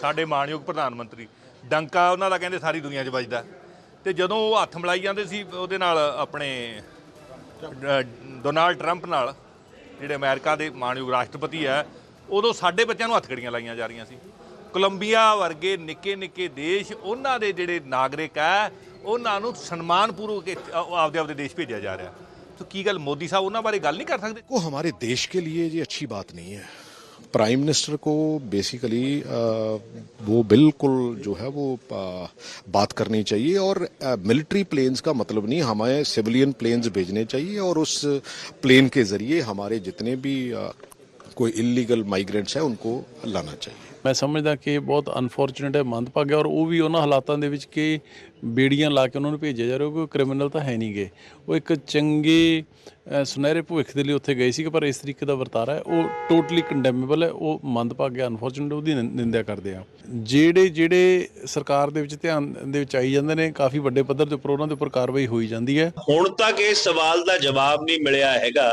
ਸਾਡੇ ਮਾਣਯੋਗ ਪ੍ਰਧਾਨ ਮੰਤਰੀ, ਡੰਕਾ ਉਹਨਾਂ ਦਾ ਕਹਿੰਦੇ ਸਾਰੀ ਦੁਨੀਆ 'ਚ ਵੱਜਦਾ। ਤੇ ਜਦੋਂ ਉਹ ਹੱਥ ਮਿਲਾਈ ਜਾਂਦੇ ਸੀ ਉਹਦੇ ਨਾਲ ਆਪਣੇ ਡੋਨਾਲਡ ਟਰੰਪ ਨਾਲ, ਜਿਹੜੇ ਅਮਰੀਕਾ ਦੇ ਮਾਣਯੋਗ ਰਾਸ਼ਟਰਪਤੀ ਹੈ ਉਦੋਂ ਸਾਡੇ ਬੱਚਿਆਂ ਨੂੰ ਹੱਥਕੜੀਆਂ ਲਾਈਆਂ ਜਾ ਰਹੀਆਂ ਸੀ। ਕੋਲੰਬੀਆ ਵਰਗੇ ਨਿੱਕੇ ਨਿੱਕੇ ਦੇਸ਼, ਉਹਨਾਂ ਦੇ ਜਿਹੜੇ ਨਾਗਰਿਕ ਹੈ ਉਹਨਾਂ ਨੂੰ ਸਨਮਾਨਪੂਰਵਕ ਇੱਥੇ- ਆਪਦੇ ਆਪਦੇ ਦੇਸ਼ ਭੇਜਿਆ ਜਾ ਰਿਹਾ। ਤਾਂ ਕੀ ਗੱਲ ਮੋਦੀ ਸਾਹਿਬ ਉਹਨਾਂ ਬਾਰੇ ਗੱਲ ਨਹੀਂ ਕਰ ਸਕਦੇ वो हमारे देश के लिए ये अच्छी बात नहीं है प्राइम मिनिस्टर को बेसिकली वो बिल्कुल जो है वो आ, बात करनी चाहिए और मिलिट्री प्लेन्स का मतलब नहीं हमें सिविलियन प्लेन्स भेजने चाहिए और उस प्लेन के जरिए हमारे जितने भी आ, कोई इलीगल माइग्रेंट्स है उनको लाना चाहिए ਮੈਂ ਸਮਝਦਾ ਕਿ ਬਹੁਤ ਅਨਫੋਰਚੂਨੇਟ ਹੈ, ਮੰਦਭਾਗਾ ਔਰ ਉਹ ਵੀ ਉਹਨਾਂ ਹਾਲਾਤਾਂ ਦੇ ਵਿੱਚ ਕਿ ਬੇੜੀਆਂ ਲਾ ਕੇ ਉਹਨਾਂ ਨੂੰ ਭੇਜਿਆ ਜਾ ਰਿਹਾ ਕੋਈ ਕ੍ਰਿਮੀਨਲ ਤਾਂ ਹੈ ਨਹੀਂ ਗਏ ਉਹ ਇੱਕ ਚੰਗੇ ਸੁਨਹਿਰੇ ਭਵਿੱਖ ਦੇ ਲਈ ਉੱਥੇ ਗਏ ਸੀ ਪਰ ਇਸ ਤਰੀਕੇ ਦਾ ਵਰਤਾਰਾ ਹੈ। ਉਹ ਟੋਟਲੀ ਕੰਡੈਮੇਬਲ ਹੈ, ਉਹ ਮੰਦਭਾਗਾ ਅਨਫੋਰਚੂਨੇਟ ਉਹਦੀ ਨਿੰਦਿਆ ਕਰਦੇ ਆ। ਜਿਹੜੇ ਜਿਹੜੇ ਸਰਕਾਰ ਦੇ ਵਿੱਚ ਧਿਆਨ ਦੇ ਵਿੱਚ ਆਈ ਜਾਂਦੇ ਨੇ, ਕਾਫੀ ਵੱਡੇ ਪੱਧਰ ਦੇ ਉੱਪਰ ਉਹਨਾਂ ਦੇ ਉੱਪਰ ਕਾਰਵਾਈ ਹੋਈ ਜਾਂਦੀ ਹੈ। ਹੁਣ ਤੱਕ ਇਸ ਸਵਾਲ ਦਾ ਜਵਾਬ ਨਹੀਂ ਮਿਲਿਆ ਹੈਗਾ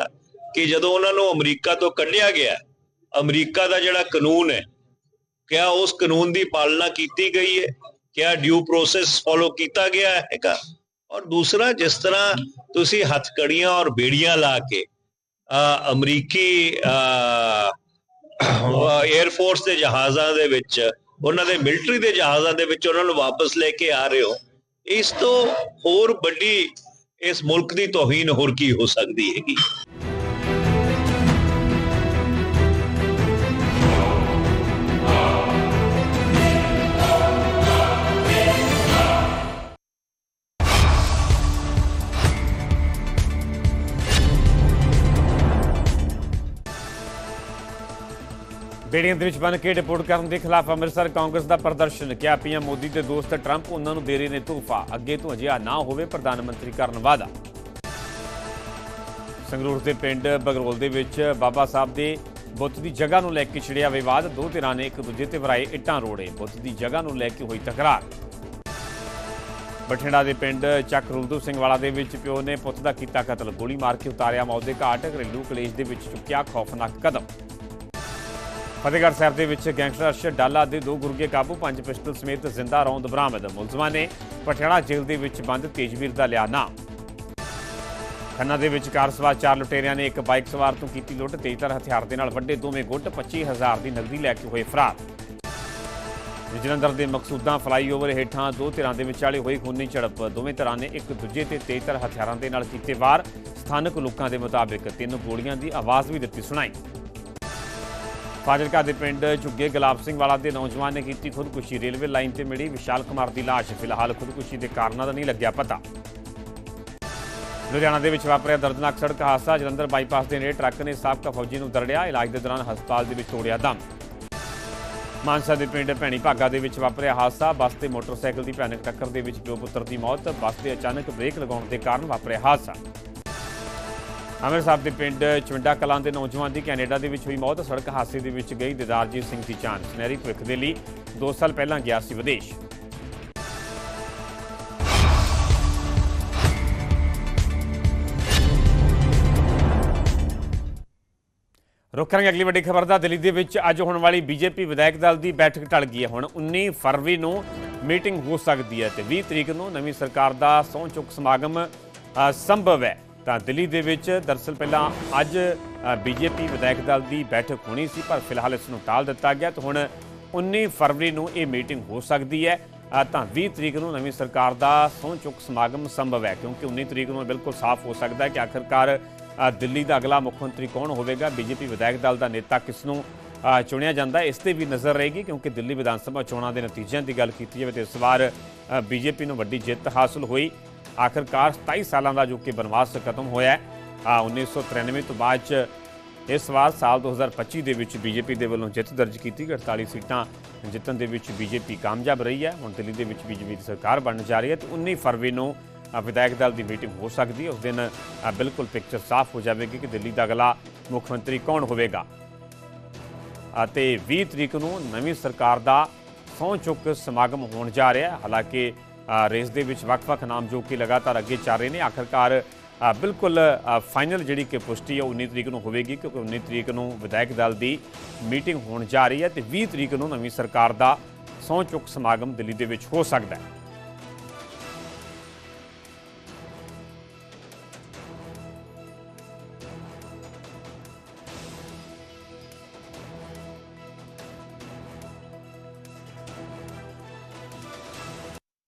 ਕਿ ਜਦੋਂ ਉਹਨਾਂ ਨੂੰ ਅਮਰੀਕਾ ਤੋਂ ਕੱਢਿਆ ਗਿਆ, ਅਮਰੀਕਾ ਦਾ ਜਿਹੜਾ ਕਾਨੂੰਨ ਹੈ ਕਿਆ ਉਸ ਕਾਨੂੰਨ ਦੀ ਪਾਲਣਾ ਕੀਤੀ ਗਈ ਹੈ? ਕਿਆ ਡਿਊ ਪ੍ਰੋਸੈਸ ਫੋਲੋ ਕੀਤਾ ਗਿਆ ਹੈਗਾ ਔਰ ਦੂਸਰਾ ਜਿਸ ਤਰ੍ਹਾਂ ਤੁਸੀਂ ਹੱਥਕੜੀਆਂ ਔਰ ਬੇੜੀਆਂ ਲਾ ਕੇ ਅ, ਅਮਰੀਕੀ 에ਅਰ ਫੋਰਸ ਦੇ ਜਹਾਜ਼ਾਂ ਦੇ ਵਿੱਚ ਉਹਨਾਂ ਦੇ ਮਿਲਟਰੀ ਦੇ ਜਹਾਜ਼ਾਂ ਦੇ ਵਿੱਚ ਉਹਨਾਂ ਨੂੰ ਵਾਪਸ ਲੈ ਕੇ ਆ ਰਹੇ ਹੋ ਇਸ ਤੋਂ ਹੋਰ ਵੱਡੀ ਇਸ ਮੁਲਕ ਦੀ ਤੋਹੀਨ ਹੋਰ ਕੀ ਹੋ ਸਕਦੀ ਹੈਗੀ? ਬੇੜੀਆਂ ਦੇ ਵਿੱਚ ਬਣ ਕੇ ਡਿਪੋਰਟ ਕਰਨ ਦੇ ਖਿਲਾਫ ਅੰਮ੍ਰਿਤਸਰ ਕਾਂਗਰਸ ਦਾ ਪ੍ਰਦਰਸ਼ਨ। ਕਿਹਾ ਪੀਐਮ ਮੋਦੀ ਦੇ ਦੋਸਤ ਟਰੰਪ ਉਹਨਾਂ ਨੂੰ ਦੇ ਰਹੇ ਨੇ ਤੋਹਫਾ। ਅੱਗੇ ਤੋਂ ਅਜਿਹਾ ਨਾ ਹੋਵੇ, ਪ੍ਰਧਾਨ ਮੰਤਰੀ ਕਰਨ ਵਾਦਾ ਸੰਗਰੂਰ ਦੇ ਪਿੰਡ ਬਗਰੋਲ ਦੇ ਵਿੱਚ ਬਾਬਾ ਸਾਹਿਬ ਦੇ ਬੁੱਤ ਦੀ ਜਗ੍ਹਾ ਨੂੰ ਲੈ ਕੇ ਛਿੜਿਆ ਵਿਵਾਦ। ਦੋ ਧਿਰਾਂ ਨੇ ਇੱਕ ਦੂਜੇ ਤੇ ਵਰਾਏ ਇੱਟਾਂ ਰੋੜੇ। ਬੁੱਤ ਦੀ ਜਗ੍ਹਾ ਨੂੰ ਲੈ ਕੇ ਹੋਈ ਤਕਰਾਰ। ਬਠਿੰਡਾ ਦੇ ਪਿੰਡ ਚੱਕ ਰੁਲਦੂ ਸਿੰਘ ਵਾਲਾ ਦੇ ਵਿੱਚ ਪਿਓ ਨੇ ਪੁੱਤ ਦਾ ਕੀਤਾ ਕਤਲ। ਗੋਲੀ ਮਾਰ ਕੇ ਉਤਾਰਿਆ ਮੌਤ ਦੇ ਘਾਟ। ਘਰੇਲੂ ਕਲੇਸ਼ ਦੇ ਵਿੱਚ ਚੁੱਕਿਆ ਖੌਫਨਾਕ ਕਦਮ। ਫਤਿਹਗੜ੍ਹ ਸਾਹਿਬ ਦੇ ਵਿੱਚ ਗੈਂਗਸਟਰ ਅਰਸ਼ਦ ਡਾਲਾ ਦੇ ਦੋ ਗੁਰਗੇ ਕਾਬੂ, ਪੰਜ ਪਿਸਟਲ ਸਮੇਤ ਜ਼ਿੰਦਾ ਰੌਂਦ ਬਰਾਮਦ। ਮੁਲਜ਼ਮਾਂ ਨੇ ਪਟਿਆਲਾ ਜੇਲ੍ਹ ਦੇ ਵਿੱਚ ਬੰਦ ਤੇਜਵੀਰ ਦਾ ਲਿਆ ਨਾਮ। ਖੰਨਾ ਦੇ ਵਿੱਚ ਕਾਰ ਸਵਾਰ ਚਾਰ ਲੁਟੇਰਿਆਂ ਨੇ ਇੱਕ ਬਾਈਕ ਸਵਾਰ ਤੋਂ ਕੀਤੀ ਲੁੱਟ, ਤੇਜ਼ਧਾਰ ਹਥਿਆਰ ਦੇ ਨਾਲ ਵੱਡੇ ਦੋਵੇਂ ਗੁੱਟ 25000 ਦੀ ਨਕਦੀ ਲੈ ਕੇ ਹੋਏ ਫਰਾਰ। ਜਲੰਧਰ ਦੇ ਮਕਸੂਦਾਂ ਫਲਾਈਓਵਰ ਹੇਠਾਂ ਦੋ ਧਿਰਾਂ ਦੇ ਵਿਚਾਲੇ ਹੋਈ ਖੂਨੀ ਝੜਪ। ਦੋਵੇਂ ਧਿਰਾਂ ਨੇ ਇੱਕ ਦੂਜੇ ਤੇ ਤੇਜ਼ਧਾਰ ਹਥਿਆਰਾਂ ਦੇ ਨਾਲ ਕੀਤੇ ਵਾਰ। ਸਥਾਨਕ ਲੋਕਾਂ ਦੇ ਮੁਤਾਬਿਕ ਤਿੰਨ ਗੋਲੀਆਂ ਦੀ ਆਵਾਜ਼ ਵੀ ਦਿੱਤੀ ਸੁਣਾਈ। ਫਾਜ਼ਿਲਕਾ ਦੇ ਪਿੰਡ ਝੁੱਗੇ ਗੁਲਾਬ ਸਿੰਘ ਵਾਲਾ ਦੇ ਨੌਜਵਾਨ ਨੇ ਕੀਤੀ ਖੁਦਕੁਸ਼ੀ। ਰੇਲਵੇ ਲਾਈਨ ਤੇ ਮਿਲੀ ਵਿਸ਼ਾਲ ਕੁਮਾਰ ਦੀ ਲਾਸ਼। ਫਿਲਹਾਲ ਖੁਦਕੁਸ਼ੀ ਦੇ ਕਾਰਨਾਂ ਦਾ ਨਹੀਂ ਲੱਗਿਆ ਪਤਾ। ਲੁਧਿਆਣਾ ਦੇ ਵਿੱਚ ਵਾਪਰਿਆ ਦਰਦਨਾਕ ਸੜਕ ਹਾਦਸਾ। ਜਲੰਧਰ ਬਾਈਪਾਸ ਦੇ ਨੇੜੇ ਟਰੱਕ ਨੇ ਸਾਬਕਾ ਫੌਜੀ ਨੂੰ ਦਰੜਿਆ। ਇਲਾਜ ਦੇ ਦੌਰਾਨ ਹਸਪਤਾਲ ਦੇ ਵਿੱਚ ਤੋੜਿਆ ਦਮ। ਮਾਨਸਾ ਦੇ ਪਿੰਡ ਭੈਣੀ ਭਾਗਾ ਦੇ ਵਿੱਚ ਵਾਪਰਿਆ ਹਾਦਸਾ। ਬੱਸ ਤੇ ਮੋਟਰਸਾਈਕਲ ਦੀ ਭਿਆਨਕ ਟੱਕਰ ਦੇ ਵਿੱਚ ਪਿਓ ਪੁੱਤਰ ਦੀ ਮੌਤ। ਬੱਸ ਦੇ ਅਚਾਨਕ ਬ੍ਰੇਕ ਲਗਾਉਣ ਦੇ ਕਾਰਨ ਵਾਪਰਿਆ ਹਾਦਸਾ। ਅੰਮ੍ਰਿਤਸਰ ਦੇ ਪਿੰਡ ਚਵਿੰਡਾ ਕਲਾਂ ਦੇ ਨੌਜਵਾਨ ਦੀ ਕੈਨੇਡਾ ਦੇ ਵਿੱਚ ਹੋਈ ਮੌਤ, ਸੜਕ ਹਾਦਸੇ ਦੇ ਵਿੱਚ ਗਈ ਦਿਦਾਰਜੀਤ ਸਿੰਘ ਦੀ ਜਾਨ। ਸੁਨਹਿਰੀ ਭਵਿੱਖ ਦੇ ਲਈ 2 ਸਾਲ ਪਹਿਲਾਂ ਗਿਆ ਸੀ ਵਿਦੇਸ਼। ਰੁਕ ਕਰਾਂਗੇ ਅਗਲੀ ਵੱਡੀ ਖਬਰ ਦਾ। ਦਿੱਲੀ ਦੇ ਵਿੱਚ ਅੱਜ ਹੋਣ ਵਾਲੀ ਬੀਜੇਪੀ ਵਿਧਾਇਕ ਦਲ ਦੀ ਬੈਠਕ ਟਲ ਗਈ ਹੈ। ਹੁਣ 19 ਫਰਵਰੀ ਨੂੰ ਮੀਟਿੰਗ ਹੋ ਸਕਦੀ ਹੈ ਤੇ 20 ਤਰੀਕ ਨੂੰ ਨਵੀਂ ਸਰਕਾਰ ਦਾ ਸਹੁੰ ਚੁੱਕ ਸਮਾਗਮ ਸੰਭਵ ਹੈ। ਤਾਂ ਦਿੱਲੀ ਦੇ ਵਿੱਚ ਦਰਸਲ ਪਹਿਲਾਂ ਅੱਜ ਬੀਜੇਪੀ ਵਿਧਾਇਕ ਦਲ ਦੀ ਬੈਠਕ ਹੋਣੀ ਸੀ, ਪਰ ਫਿਲਹਾਲ ਇਸ ਨੂੰ ਟਾਲ ਦਿੱਤਾ ਗਿਆ ਤੇ ਹੁਣ 19 ਫਰਵਰੀ ਨੂੰ ਇਹ ਮੀਟਿੰਗ ਹੋ ਸਕਦੀ ਹੈ। ਤਾਂ 20 ਤਰੀਕ ਨੂੰ ਨਵੀਂ ਸਰਕਾਰ ਦਾ ਸਹੁੰ ਚੁੱਕ ਸਮਾਗਮ ਸੰਭਵ ਹੈ, ਕਿਉਂਕਿ 19 ਤਰੀਕ ਨੂੰ ਇਹ ਬਿਲਕੁਲ ਸਾਫ਼ ਹੋ ਸਕਦਾ ਹੈ ਕਿ ਆਖਰਕਾਰ ਦਿੱਲੀ ਦਾ ਅਗਲਾ ਮੁੱਖ ਮੰਤਰੀ ਕੌਣ ਹੋਵੇਗਾ, ਬੀਜੇਪੀ ਵਿਧਾਇਕ ਦਲ ਦਾ ਨੇਤਾ ਕਿਸ ਨੂੰ ਚੁਣਿਆ ਜਾਂਦਾ ਇਸ ਤੇ ਵੀ ਨਜ਼ਰ ਰਹੇਗੀ, ਕਿਉਂਕਿ ਦਿੱਲੀ ਵਿਧਾਨ ਸਭਾ ਚੋਣਾਂ ਦੇ ਨਤੀਜਿਆਂ ਦੀ ਗੱਲ ਕੀਤੀ ਜਾਵੇ ਤੇ ਇਸ ਵਾਰ ਬੀਜੇਪੀ ਨੂੰ ਵੱਡੀ ਜਿੱਤ ਹਾਸਲ ਹੋਈ। ਆਖਰਕਾਰ 27 ਸਾਲਾਂ ਦਾ ਜੋ ਕਿ ਬਨਵਾਸ ਖਤਮ ਹੋਇਆ ਹੈ। ਆ 1993 ਤੋਂ ਬਾਅਦ ਚ ਇਸ ਵਾਰ ਸਾਲ 2025 ਦੇ ਵਿੱਚ ਬੀਜੇਪੀ ਦੇ ਵੱਲੋਂ ਜਿੱਤ ਦਰਜ ਕੀਤੀ ਗਈ। 48 ਸੀਟਾਂ ਜਿੱਤਣ ਦੇ ਵਿੱਚ ਬੀਜੇਪੀ ਕਾਮਯਾਬ ਰਹੀ ਹੈ। ਹੁਣ ਦਿੱਲੀ ਦੇ ਵਿੱਚ ਬੀਜੇਪੀ ਦੀ ਸਰਕਾਰ ਬਣਨ ਜਾ ਰਹੀ ਹੈ ਤੇ 19 ਫਰਵਰੀ ਨੂੰ ਵਿਧਾਇਕ ਦਲ ਦੀ ਮੀਟਿੰਗ ਹੋ ਸਕਦੀ ਹੈ। ਉਸ ਦਿਨ ਬਿਲਕੁਲ ਪਿਕਚਰ ਸਾਫ਼ ਹੋ ਜਾਵੇਗੀ ਕਿ ਦਿੱਲੀ ਦਾ ਅਗਲਾ ਮੁੱਖ ਮੰਤਰੀ ਕੌਣ ਹੋਵੇਗਾ। ਅਤੇ 20 ਤਰੀਕ ਨੂੰ ਨਵੀਂ ਸਰਕਾਰ ਦਾ ਸਹੁੰ ਚੁੱਕ ਸਮਾਗਮ ਹੋਣ ਜਾ ਰਿਹਾ ਹੈ। ਹਾਲਾਂਕਿ ਰੇਸ ਦੇ ਵਿੱਚ ਵੱਖ-ਵੱਖ ਨਾਮ ਜੋ ਕਿ ਲਗਾਤਾਰ ਅੱਗੇ ਚੱਲ ਰਹੇ ਨੇ। ਆਖਰਕਾਰ ਬਿਲਕੁਲ ਫਾਈਨਲ ਜਿਹੜੀ ਕਿ ਪੁਸ਼ਟੀ ਹੈ, ਉਹ 19 ਤਰੀਕ ਨੂੰ ਹੋਵੇਗੀ ਕਿਉਂਕਿ 19 ਤਰੀਕ ਨੂੰ ਵਿਧਾਇਕ ਦਲ ਦੀ ਮੀਟਿੰਗ ਹੋਣ ਜਾ ਰਹੀ ਹੈ ਤੇ 20 ਤਰੀਕ ਨੂੰ ਨਵੀਂ ਸਰਕਾਰ ਦਾ ਸਹੁੰ ਚੁੱਕ ਸਮਾਗਮ ਦਿੱਲੀ ਦੇ ਵਿੱਚ ਹੋ ਸਕਦਾ ਹੈ।